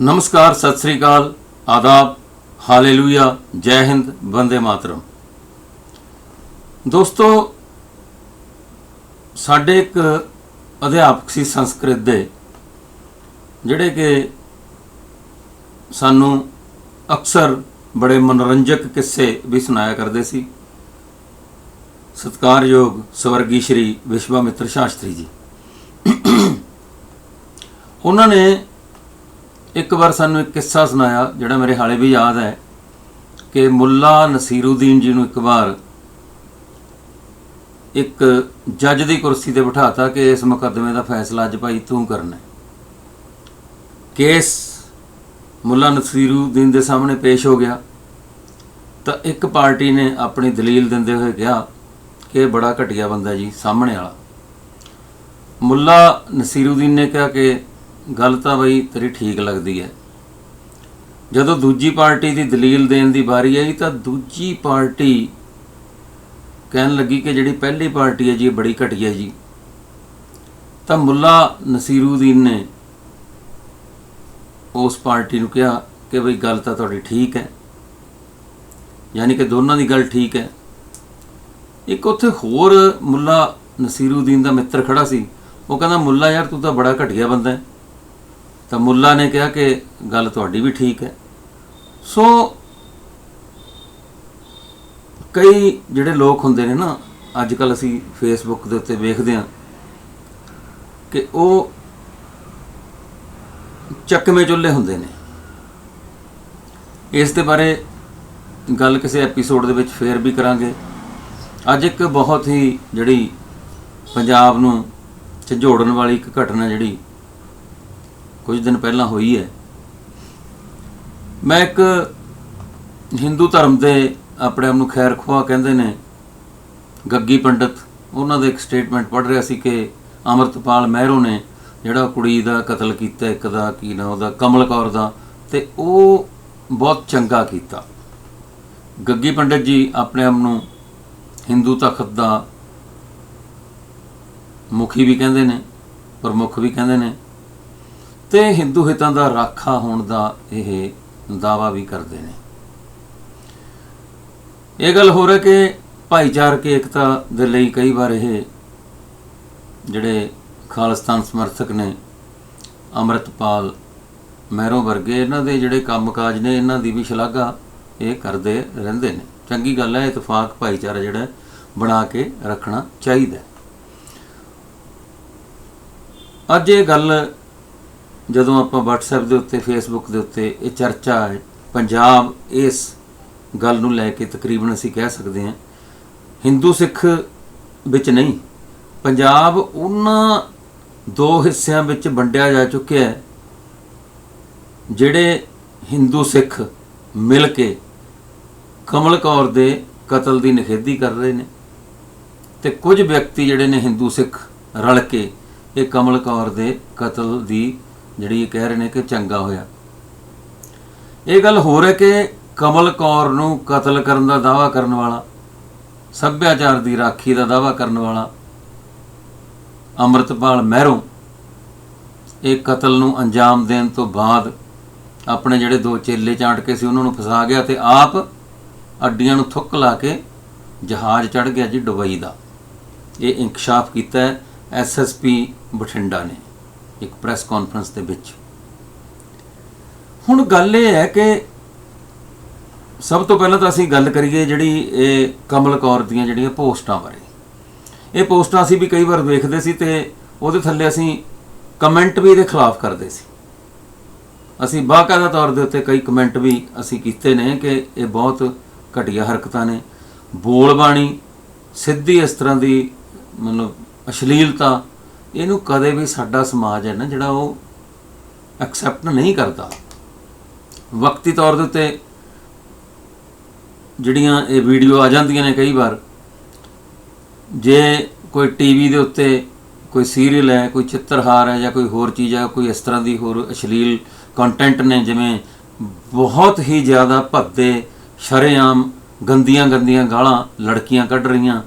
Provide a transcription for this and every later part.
ਨਮਸਕਾਰ ਸਤਿ ਸ੍ਰੀ ਅਕਾਲ ਆਦਾਬ ਹਾਲੇਲੂਇਆ ਜੈ ਹਿੰਦ ਬੰਦੇ ਮਾਤਰਮ ਦੋਸਤੋ ਸਾਡੇ ਇੱਕ ਅਧਿਆਪਕ ਸੀ ਸੰਸਕ੍ਰਿਤ ਦੇ ਜਿਹੜੇ ਕਿ ਸਾਨੂੰ ਅਕਸਰ ਬੜੇ ਮਨੋਰੰਜਕ ਕਿੱਸੇ ਵੀ ਸੁਣਾਇਆ ਕਰਦੇ ਸੀ ਸਤਿਕਾਰਯੋਗ ਸਵਰਗੀ ਸ਼੍ਰੀ ਵਿਸ਼ਵਾਮਿੱਤਰ ਸ਼ਾਸਤਰੀ ਜੀ ਉਹਨਾਂ ਨੇ ਇੱਕ ਵਾਰ ਸਾਨੂੰ ਇੱਕ ਕਿੱਸਾ ਸੁਣਾਇਆ, ਜਿਹੜਾ ਮੇਰੇ ਹਾਲੇ ਵੀ ਯਾਦ ਹੈ, ਕਿ ਮੁੱਲਾ ਨਸੀਰੂਦੀਨ ਜੀ ਨੂੰ ਇੱਕ ਵਾਰ ਇੱਕ ਜੱਜ ਦੀ ਕੁਰਸੀ ਤੇ ਬਿਠਾਤਾ ਕਿ ਇਸ ਮੁਕੱਦਮੇ ਦਾ ਫੈਸਲਾ ਅੱਜ ਭਾਈ ਤੂੰ ਕਰਨਾ ਕੇਸ ਮੁੱਲਾ ਨਸੀਰੂਦੀਨ ਦੇ ਸਾਹਮਣੇ ਪੇਸ਼ ਹੋ ਗਿਆ। ਤਾਂ ਇੱਕ ਪਾਰਟੀ ਨੇ ਆਪਣੀ ਦਲੀਲ ਦਿੰਦੇ ਹੋਏ ਕਿਹਾ ਕਿ ਬੜਾ ਘਟੀਆ ਬੰਦਾ ਜੀ, ਸਾਹਮਣੇ ਵਾਲਾ। ਮੁੱਲਾ ਨਸੀਰੂਦੀਨ ਨੇ ਕਿਹਾ ਕਿ ਗੱਲ ਤਾਂ ਬਈ ਤੇਰੀ ਠੀਕ ਲੱਗਦੀ ਹੈ। ਜਦੋਂ ਦੂਜੀ ਪਾਰਟੀ ਦੀ ਦਲੀਲ ਦੇਣ ਦੀ ਵਾਰੀ ਆਈ ਤਾਂ ਦੂਜੀ ਪਾਰਟੀ ਕਹਿਣ ਲੱਗੀ ਕਿ ਜਿਹੜੀ ਪਹਿਲੀ ਪਾਰਟੀ ਹੈ ਜੀ, ਇਹ ਬੜੀ ਘਟੀਆ ਜੀ। ਤਾਂ ਮੁੱਲਾ ਨਸੀਰੂਦੀਨ ਨੇ ਉਸ ਪਾਰਟੀ ਨੂੰ ਕਿਹਾ ਕਿ ਬਈ ਗੱਲ ਤਾਂ ਤੁਹਾਡੀ ਠੀਕ ਹੈ। ਯਾਨੀ ਕਿ ਦੋਨਾਂ ਦੀ ਗੱਲ ਠੀਕ ਹੈ। ਇੱਕ ਉੱਥੇ ਹੋਰ ਮੁੱਲਾ ਨਸੀਰੂਦੀਨ ਦਾ ਮਿੱਤਰ ਖੜਾ ਸੀ। ਉਹ ਕਹਿੰਦਾ, ਮੁੱਲਾ ਯਾਰ, ਤੂੰ ਤਾਂ ਬੜਾ ਘਟੀਆ ਬੰਦਾ ਹੈ। ਤਾਂ ਮੁੱਲਾ ਨੇ ਕਿਹਾ ਕਿ ਗੱਲ ਤੁਹਾਡੀ ਵੀ ਠੀਕ ਹੈ। ਸੋ ਕਈ ਜਿਹੜੇ ਲੋਕ ਹੁੰਦੇ ਨੇ ਨਾ ਅੱਜ ਕੱਲ ਅਸੀਂ ਫੇਸਬੁੱਕ ਦੇ ਉੱਤੇ ਵੇਖਦੇ ਹਾਂ ਕਿ ਉਹ ਚੱਕਵੇਂ ਚੁੱਲ੍ਹੇ ਹੁੰਦੇ ਨੇ। ਇਸ ਦੇ ਬਾਰੇ ਗੱਲ ਕਿਸੇ ਐਪੀਸੋਡ ਦੇ ਵਿੱਚ ਫੇਰ ਵੀ ਕਰਾਂਗੇ। ਅੱਜ ਇੱਕ ਬਹੁਤ ਹੀ ਜਿਹੜੀ ਪੰਜਾਬ ਨੂੰ ਝੰਜੋੜਨ ਵਾਲੀ ਇੱਕ ਘਟਨਾ ਜਿਹੜੀ ਕੁਝ ਦਿਨ ਪਹਿਲਾਂ ਹੋਈ ਹੈ। ਮੈਂ ਇੱਕ ਹਿੰਦੂ ਧਰਮ ਦੇ ਆਪਣੇ ਆਪ ਨੂੰ ਖੈਰ ਖੁਆ ਕਹਿੰਦੇ ਨੇ, ਗੱਗੀ ਪੰਡਤ, ਉਹਨਾਂ ਦਾ ਇੱਕ ਸਟੇਟਮੈਂਟ ਪੜ੍ਹ ਰਿਹਾ ਸੀ ਕਿ ਅਮਰਤਪਾਲ ਮਹਿਰੋ ਨੇ ਜਿਹੜਾ ਕੁੜੀ ਦਾ ਕਤਲ ਕੀਤਾ, ਇੱਕ ਦਾ ਕੀ ਨਾ ਉਹਦਾ, ਕਮਲ ਕੌਰ ਦਾ, ਤੇ ਉਹ ਬਹੁਤ ਚੰਗਾ ਕੀਤਾ। ਗੱਗੀ ਪੰਡਤ ਜੀ ਆਪਣੇ ਆਪ ਨੂੰ ਹਿੰਦੂ ਤਖਤ ਦਾ ਮੁਖੀ ਵੀ ਕਹਿੰਦੇ ਨੇ, ਪ੍ਰਮੁੱਖ ਵੀ ਕਹਿੰਦੇ ਨੇ। ਤੇ ਹਿੰਦੂ ਹਿੱਤਾਂ ਦਾ ਰਾਖਾ ਹੋਣ ਦਾ ਇਹ ਦਾਵਾ ਵੀ ਕਰਦੇ ਨੇ। ਇਹ ਗੱਲ ਹੋ ਰਹੀ ਕਿ ਭਾਈਚਾਰਕ ਏਕਤਾ ਦੇ ਲਈ ਕਈ ਵਾਰ ਇਹ ਜਿਹੜੇ ਖਾਲਿਸਤਾਨ ਸਮਰਥਕ ਨੇ, ਅੰਮ੍ਰਿਤਪਾਲ ਮਹਿਰੋਂ ਵਰਗੇ, ਇਹਨਾਂ ਦੇ ਜਿਹੜੇ ਕੰਮਕਾਜ ਨੇ, ਇਹਨਾਂ ਦੀ ਵੀ ਸ਼ਲਾਘਾ ਇਹ ਕਰਦੇ ਰਹਿੰਦੇ ਨੇ। ਚੰਗੀ ਗੱਲ ਹੈ, ਇਤਫਾਕ ਭਾਈਚਾਰਾ ਜਿਹੜਾ ਬਣਾ ਕੇ ਰੱਖਣਾ ਚਾਹੀਦਾ ਅੱਜ ਇਹ ਗੱਲ ਜਦੋਂ ਆਪਾਂ WhatsApp ਦੇ ਉੱਤੇ, Facebook ਦੇ ਉੱਤੇ ਇਹ ਚਰਚਾ ਹੈ, ਪੰਜਾਬ ਇਸ ਗੱਲ ਨੂੰ ਲੈ ਕੇ ਤਕਰੀਬਨ ਅਸੀਂ ਕਹਿ ਸਕਦੇ ਹਾਂ, ਹਿੰਦੂ ਸਿੱਖ ਵਿੱਚ ਨਹੀਂ, ਪੰਜਾਬ ਉਹਨਾਂ ਦੋ ਹਿੱਸਿਆਂ ਵਿੱਚ ਵੰਡਿਆ ਜਾ ਚੁੱਕਿਆ ਹੈ, ਜਿਹੜੇ ਹਿੰਦੂ ਸਿੱਖ ਮਿਲ ਕੇ ਕਮਲ ਕੌਰ ਦੇ ਕਤਲ ਦੀ ਨਿਖੇਧੀ ਕਰ ਰਹੇ ਨੇ ਤੇ ਕੁਝ ਵਿਅਕਤੀ ਜਿਹੜੇ ਨੇ ਹਿੰਦੂ ਸਿੱਖ ਰਲ ਕੇ ਇਹ ਕਮਲ ਕੌਰ ਦੇ ਕਤਲ ਦੀ ਜਿਹੜੀ ਇਹ ਕਹਿ ਰਹੇ ਨੇ ਕਿ ਚੰਗਾ ਹੋਇਆ। ਇਹ ਗੱਲ ਹੋ ਹੈ ਕਿ ਕਮਲ ਕੌਰ ਨੂੰ ਕਤਲ ਕਰਨ ਦਾ ਦਾਵਾ ਕਰਨ ਵਾਲਾ, ਸੱਭਿਆਚਾਰ ਦੀ ਰਾਖੀ ਦਾ ਦਾਵਾ ਕਰਨ ਵਾਲਾ ਅੰਮ੍ਰਿਤਪਾਲ ਮਹਿਰੋਂ ਇਹ ਕਤਲ ਨੂੰ ਅੰਜਾਮ ਦੇਣ ਤੋਂ ਬਾਅਦ ਆਪਣੇ ਜਿਹੜੇ ਦੋ ਚੇਲੇ ਚਾਂਟ ਕੇ ਸੀ, ਉਹਨਾਂ ਨੂੰ ਫਸਾ ਗਿਆ ਤੇ ਆਪ ਅੱਡੀਆਂ ਨੂੰ ਥੁੱਕ ਲਾ ਕੇ ਜਹਾਜ਼ ਚੜ ਗਿਆ ਜੀ ਦੁਬਈ ਦਾ। ਇਹ ਇਨਕਸ਼ਾਫ ਕੀਤਾ ਹੈ। ਐਸਐਸਪੀ ਬਠਿੰਡਾ ਨੇ, ਇੱਕ ਪ੍ਰੈਸ ਕਾਨਫਰੰਸ ਦੇ ਵਿੱਚ। ਹੁਣ ਗੱਲ ਇਹ ਹੈ ਕਿ ਸਭ ਤੋਂ ਪਹਿਲਾਂ ਤਾਂ ਅਸੀਂ ਗੱਲ ਕਰੀਏ ਜਿਹੜੀ ਇਹ ਕਮਲ ਕੌਰ ਦੀਆਂ ਜਿਹੜੀਆਂ ਪੋਸਟਾਂ ਬਾਰੇ। ਇਹ ਪੋਸਟਾਂ ਅਸੀਂ ਵੀ ਕਈ ਵਾਰ ਵੇਖਦੇ ਸੀ ਤੇ ਉਹਦੇ ਥੱਲੇ ਅਸੀਂ ਕਮੈਂਟ ਵੀ ਇਹਦੇ ਖਿਲਾਫ ਕਰਦੇ ਸੀ। ਅਸੀਂ ਬਾਕਾਇਦਾ ਤੌਰ ਦੇ ਉੱਤੇ ਕਈ ਕਮੈਂਟ ਵੀ ਅਸੀਂ ਕੀਤੇ ਨੇ ਕਿ ਇਹ ਬਹੁਤ ਘਟੀਆ ਹਰਕਤਾਂ ਨੇ। ਬੋਲ ਬਾਣੀ ਸਿੱਧੀ ਇਸ ਤਰ੍ਹਾਂ ਦੀ ਮਤਲਬ ਅਸ਼ਲੀਲਤਾ ਇਹਨੂੰ ਕਦੇ ਵੀ ਸਾਡਾ ਸਮਾਜ ਹੈ ਨਾ ਜਿਹੜਾ ਉਹ ਐਕਸੈਪਟ ਨਹੀਂ ਕਰਦਾ। ਵਕਤੀ ਤੌਰ ਦੇ ਉੱਤੇ ਜਿਹੜੀਆਂ ਇਹ ਵੀਡੀਓ ਆ ਜਾਂਦੀਆਂ ਨੇ ਕਈ ਵਾਰ, ਜੇ ਕੋਈ ਟੀਵੀ ਦੇ ਉੱਤੇ ਕੋਈ ਸੀਰੀਅਲ ਹੈ, ਕੋਈ ਚਿੱਤਰਹਾਰ ਹੈ ਜਾਂ ਕੋਈ ਹੋਰ ਚੀਜ਼ ਹੈ, ਕੋਈ ਇਸ ਤਰ੍ਹਾਂ ਦੀ ਹੋਰ ਅਸ਼ਲੀਲ ਕੰਟੈਂਟ ਨੇ ਜਿਵੇਂ ਬਹੁਤ ਹੀ ਜ਼ਿਆਦਾ ਭੱਦੇ, ਸ਼ਰੇਆਮ ਗੰਦੀਆਂ ਗੰਦੀਆਂ ਗਾਲਾਂ ਲੜਕੀਆਂ ਕੱਢ ਰਹੀਆਂ,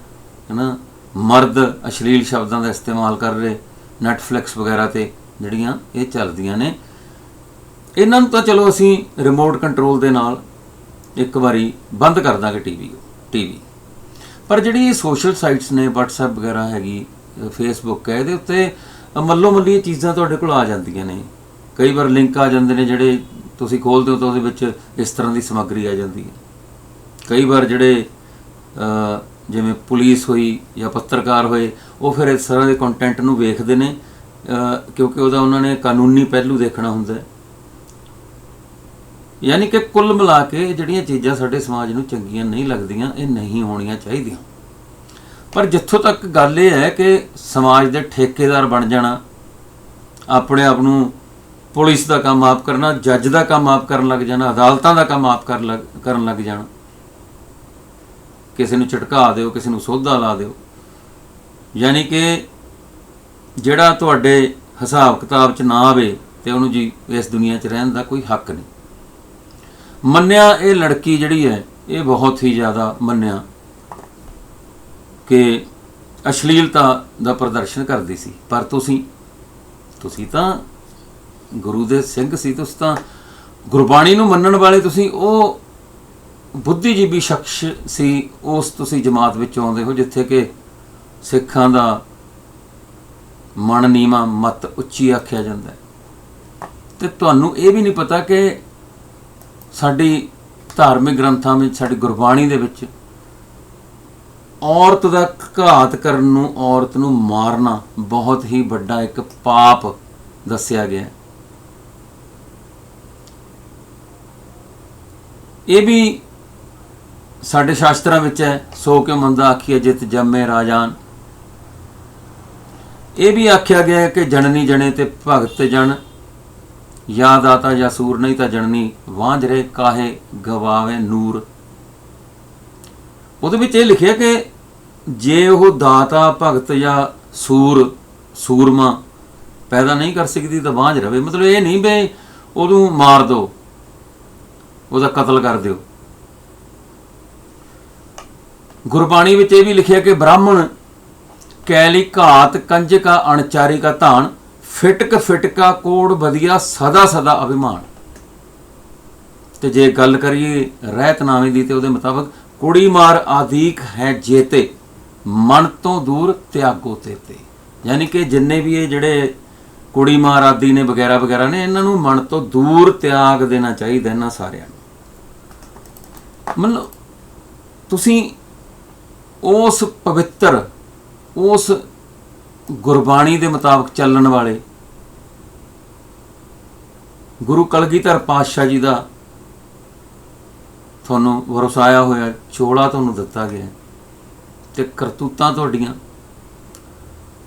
ਹੈਨਾ? ਮਰਦ ਅਸ਼ਲੀਲ ਸ਼ਬਦਾਂ ਦਾ ਇਸਤੇਮਾਲ ਕਰ ਰਹੇ ਨੈਟਫਲਿਕਸ ਵਗੈਰਾ ਤੇ ਜਿਹੜੀਆਂ ਇਹ ਚੱਲਦੀਆਂ ਨੇ। ਇਹਨਾਂ ਨੂੰ ਤਾਂ ਚਲੋ ਅਸੀਂ ਰਿਮੋਟ ਕੰਟਰੋਲ ਦੇ ਨਾਲ ਇੱਕ ਵਾਰੀ ਬੰਦ ਕਰ ਦਾਂਗੇ ਟੀਵੀ ਟੀਵੀ ਪਰ ਜਿਹੜੀ ਇਹ ਸੋਸ਼ਲ ਸਾਈਟਸ ਨੇ, WhatsApp ਵਗੈਰਾ ਹੈਗੀ ਫੇਸਬੁੱਕ ਹੈ, ਇਹਦੇ ਉੱਤੇ ਮੱਲੋ ਮੱਲੀ ਇਹ ਚੀਜ਼ਾਂ ਤੁਹਾਡੇ ਕੋਲ ਆ ਜਾਂਦੀਆਂ ਨੇ। ਕਈ ਵਾਰ ਲਿੰਕ ਆ ਜਾਂਦੇ ਨੇ ਜਿਹੜੇ ਤੁਸੀਂ ਖੋਲਦੇ ਹੋ ਤਾਂ ਉਹਦੇ ਵਿੱਚ ਇਸ ਤਰ੍ਹਾਂ ਦੀ ਸਮੱਗਰੀ ਆ ਜਾਂਦੀ ਹੈ। ਕਈ ਵਾਰ ਜਿਹੜੇ ਜਿਵੇਂ ਪੁਲਿਸ ਹੋਈ ਜਾਂ ਪੱਤਰਕਾਰ ਹੋਏ, ਉਹ ਫਿਰ ਇਸ ਤਰ੍ਹਾਂ ਦੇ ਕੰਟੈਂਟ ਨੂੰ ਵੇਖਦੇ ਨੇ ਕਿਉਂਕਿ ਉਹਦਾ ਉਹਨਾਂ ਨੇ ਕਾਨੂੰਨੀ ਪਹਿਲੂ ਦੇਖਣਾ ਹੁੰਦਾ ਹੈ। ਯਾਨੀ ਕਿ ਕੁੱਲ ਮਿਲਾ ਕੇ ਜਿਹੜੀਆਂ ਚੀਜ਼ਾਂ ਸਾਡੇ ਸਮਾਜ ਨੂੰ ਚੰਗੀਆਂ ਨਹੀਂ ਲੱਗਦੀਆਂ, ਇਹ ਨਹੀਂ ਹੋਣੀਆਂ ਚਾਹੀਦੀਆਂ। ਪਰ ਜਿੱਥੋਂ ਤੱਕ ਗੱਲ ਇਹ ਹੈ ਕਿ ਸਮਾਜ ਦੇ ਠੇਕੇਦਾਰ ਬਣ ਜਾਣਾ, ਆਪਣੇ ਆਪ ਨੂੰ ਪੁਲਿਸ ਦਾ ਕੰਮ ਆਪ ਕਰਨਾ, ਜੱਜ ਦਾ ਕੰਮ ਆਪ ਕਰਨ ਲੱਗ ਜਾਣਾ, ਅਦਾਲਤਾਂ ਦਾ ਕੰਮ ਆਪ ਕਰ ਲੱਗ- ਕਰਨ ਲੱਗ ਜਾਣਾ ਕਿਸੇ ਨੂੰ ਝਟਕਾ ਦਿਓ, ਕਿਸੇ ਨੂੰ ਸੋਧਾ ਲਾ ਦਿਓ। ਯਾਨੀ ਕਿ ਜਿਹੜਾ ਤੁਹਾਡੇ ਹਿਸਾਬ ਕਿਤਾਬ 'ਚ ਨਾ ਆਵੇ ਤੇ ਉਹਨੂੰ ਜੀ ਇਸ ਦੁਨੀਆ 'ਚ ਰਹਿਣ ਦਾ ਕੋਈ ਹੱਕ ਨਹੀਂ। ਮੰਨਿਆ ਇਹ ਲੜਕੀ ਜਿਹੜੀ ਹੈ, ਇਹ ਬਹੁਤ ਹੀ ਜ਼ਿਆਦਾ ਮੰਨਿਆ ਕਿ ਅਸ਼ਲੀਲਤਾ ਦਾ ਪ੍ਰਦਰਸ਼ਨ ਕਰਦੀ ਸੀ। ਪਰ ਤੁਸੀਂ ਤੁਸੀਂ ਤਾਂ ਗੁਰੂ ਦੇ ਸਿੰਘ ਸੀ, ਤੁਸੀਂ ਤਾਂ ਗੁਰਬਾਣੀ ਨੂੰ ਮੰਨਣ ਵਾਲੇ ਤੁਸੀਂ, ਉਹ ਬੁੱਧੀਜੀਵੀ ਸ਼ਖਸ ਸੀ, ਉਸ ਤੁਸੀਂ ਜਮਾਤ ਵਿੱਚ ਆਉਂਦੇ ਹੋ, ਜਿੱਥੇ ਕਿ ਸਿੱਖਾਂ ਦਾ ਮਨ ਨੀਵਾ ਮਤ ਉੱਚੀ ਆਖਿਆ ਜਾਂਦਾ ਹੈ। ਤੇ ਤੁਹਾਨੂੰ ਇਹ ਵੀ ਨਹੀਂ ਪਤਾ ਕਿ ਸਾਡੀ ਧਾਰਮਿਕ ਗ੍ਰੰਥਾਂ ਵਿੱਚ, ਸਾਡੀ ਗੁਰਬਾਣੀ ਦੇ ਵਿੱਚ ਔਰਤ ਦਾ ਘਾਤ ਕਰਨ ਨੂੰ, ਔਰਤ ਨੂੰ ਮਾਰਨਾ ਬਹੁਤ ਹੀ ਵੱਡਾ ਇੱਕ ਪਾਪ ਦੱਸਿਆ ਗਿਆ ਹੈ। ਇਹ ਵੀ ਸਾਡੇ ਸ਼ਾਸਤਰਾਂ ਵਿੱਚ ਹੈ, ਸੋ ਕੇ ਮੰਦਾ ਆਖੀਏ ਜਿਤ ਜੰਮੇ ਰਾਜਾਨ। ਇਹ ਵੀ ਆਖਿਆ ਗਿਆ ਹੈ ਕਿ ਜਨਨੀ ਜਣੇ ਤੇ ਭਗਤ ਜਣ। ਯਾਦ ਆਤਾ ਜਾਂ ਸੂਰ, ਨਹੀਂ ਤਾਂ ਜਨਨੀ ਵਾਂਝਰੇ ਕਾਹੇ ਗਵਾਵੇ ਨੂਰ। ਉਹਦੇ ਵਿੱਚ ਇਹ ਲਿਖਿਆ ਕਿ ਜੇ ਉਹ ਦਾਤਾ, ਭਗਤ ਜਾਂ ਸੂਰ, ਸੂਰਮਾ ਪੈਦਾ ਨਹੀਂ ਕਰ ਸਕਦੀ ਤਾਂ ਵਾਂਝ ਰਵੇ। ਮਤਲਬ ਇਹ ਨਹੀਂ ਬਈ ਉਹਨੂੰ ਮਾਰ ਦਿਓ ਉਹਦਾ ਕਤਲ ਕਰ ਦਿਓ। ਗੁਰਬਾਣੀ ਵਿੱਚ ਇਹ ਵੀ ਲਿਖਿਆ ਕਿ ਬ੍ਰਾਹਮਣ ਕੈਲੀ ਘਾਤ ਕੰਜਕਾ ਅਣਚਾਰੀ ਕਾ ਧਾਨ ਫਿਟਕ ਫਿਟਕਾ ਕੋੜ ਵਧੀਆ ਸਦਾ ਸਦਾ ਅਭਿਮਾਨ। ਤੇ ਜੇ ਗੱਲ ਕਰੀਏ ਰਹਿਤਨਾਮੇ ਦੀ ਤੇ ਉਹਦੇ ਮੁਤਾਬਕ ਕੁੜੀ ਮਾਰ ਆਦੀਕ ਹੈ ਜੇਤੇ, ਮਨ ਤੋਂ ਦੂਰ ਤਿਆਗੋ ਤੇਤੇ। ਯਾਨੀ ਕਿ ਜਿੰਨੇ ਵੀ ਇਹ ਜਿਹੜੇ ਕੁੜੀ ਮਾਰ ਆਦੀ ਨੇ ਵਗੈਰਾ ਵਗੈਰਾ ਨੇ, ਇਹਨਾਂ ਨੂੰ ਮਨ ਤੋਂ ਦੂਰ ਤਿਆਗ ਦੇਣਾ ਚਾਹੀਦਾ ਇਹਨਾਂ ਸਾਰਿਆਂ ਨੂੰ। ਮਤਲਬ ਤੁਸੀਂ ਉਸ ਪਵਿੱਤਰ, ਉਸ ਗੁਰਬਾਣੀ ਦੇ ਮੁਤਾਬਕ ਚੱਲਣ ਵਾਲੇ ਗੁਰੂ ਕਲਗੀਧਰ ਪਾਤਸ਼ਾਹ ਜੀ ਦਾ ਤੁਹਾਨੂੰ ਵਰਸਾਇਆ ਹੋਇਆ ਚੋਲਾ ਤੁਹਾਨੂੰ ਦਿੱਤਾ ਗਿਆ ਹੈ ਤੇ ਕਰਤੂਤਾਂ ਤੁਹਾਡੀਆਂ।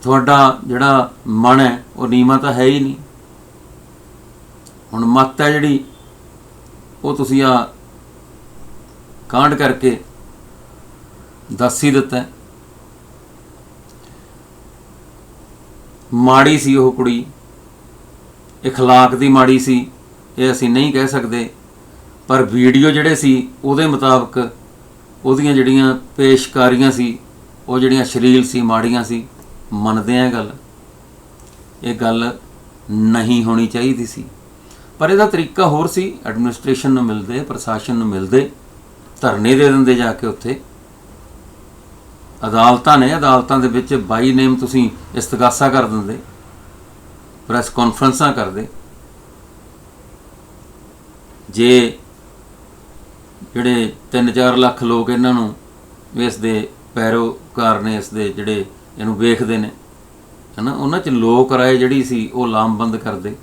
ਤੁਹਾਡਾ ਜਿਹੜਾ ਮਨ ਹੈ, ਉਹ ਨੀਮਾ ਤਾਂ ਹੈ ਹੀ ਨਹੀਂ। ਹੁਣ ਮੱਤ ਹੈ ਜਿਹੜੀ, ਉਹ ਤੁਸੀਂ ਆ ਕਾਂਡ ਕਰਕੇ ਦੱਸ ਹੀ ਦਿੱਤਾ ਹੈ। ਮਾੜੀ ਸੀ ਉਹ ਕੁੜੀ اخلاق ਦੀ ਮਾੜੀ ਸੀ ਇਹ ਅਸੀਂ ਨਹੀਂ ਕਹਿ ਸਕਦੇ ਪਰ ਵੀਡੀਓ ਜਿਹੜੇ ਸੀ ਉਹਦੇ ਮੁਤਾਬਕ ਉਹਦੀਆਂ ਜਿਹੜੀਆਂ ਪੇਸ਼ਕਾਰੀਆਂ ਸੀ ਉਹ ਜਿਹੜੀਆਂ ਸ਼ਲੀਲ ਸੀ ਮਾੜੀਆਂ ਸੀ ਮੰਨਦੇ ਆ ਗੱਲ ਇਹ ਗੱਲ ਨਹੀਂ ਹੋਣੀ ਚਾਹੀਦੀ ਸੀ ਪਰ ਇਹਦਾ ਤਰੀਕਾ ਹੋਰ ਸੀ ਐਡਮਿਨਿਸਟ੍ਰੇਸ਼ਨ ਨੂੰ ਮਿਲਦੇ ਪ੍ਰਸ਼ਾਸਨ ਨੂੰ ਮਿਲਦੇ ਧਰਨੇ ਦੇ ਦਿੰਦੇ ਜਾ ਕੇ ਉੱਥੇ ਅਦਾਲਤਾਂ ਨੇ, ਅਦਾਲਤਾਂ ਦੇ ਵਿੱਚ ਬਾਈ ਨੇਮ ਤੁਸੀਂ ਇਸਤਗਾਸਾ ਕਰ ਦਿੰਦੇ, ਪ੍ਰੈਸ ਕਾਨਫਰੰਸਾਂ ਕਰਦੇ। ਜੇ ਜਿਹੜੇ 3-4 ਲੱਖ ਲੋਕ ਇਹਨਾਂ ਨੂੰ ਇਸ ਦੇ ਪੈਰੋਕਾਰ ਨੇ, ਇਸ ਦੇ ਜਿਹੜੇ ਇਹਨੂੰ ਵੇਖਦੇ ਨੇ, ਹਨਾ, ਉਹਨਾਂ 'ਚ ਲੋਕ ਰਾਏ ਜਿਹੜੀ ਸੀ ਉਹ ਲਾਮਬੰਦ ਕਰਦੇ।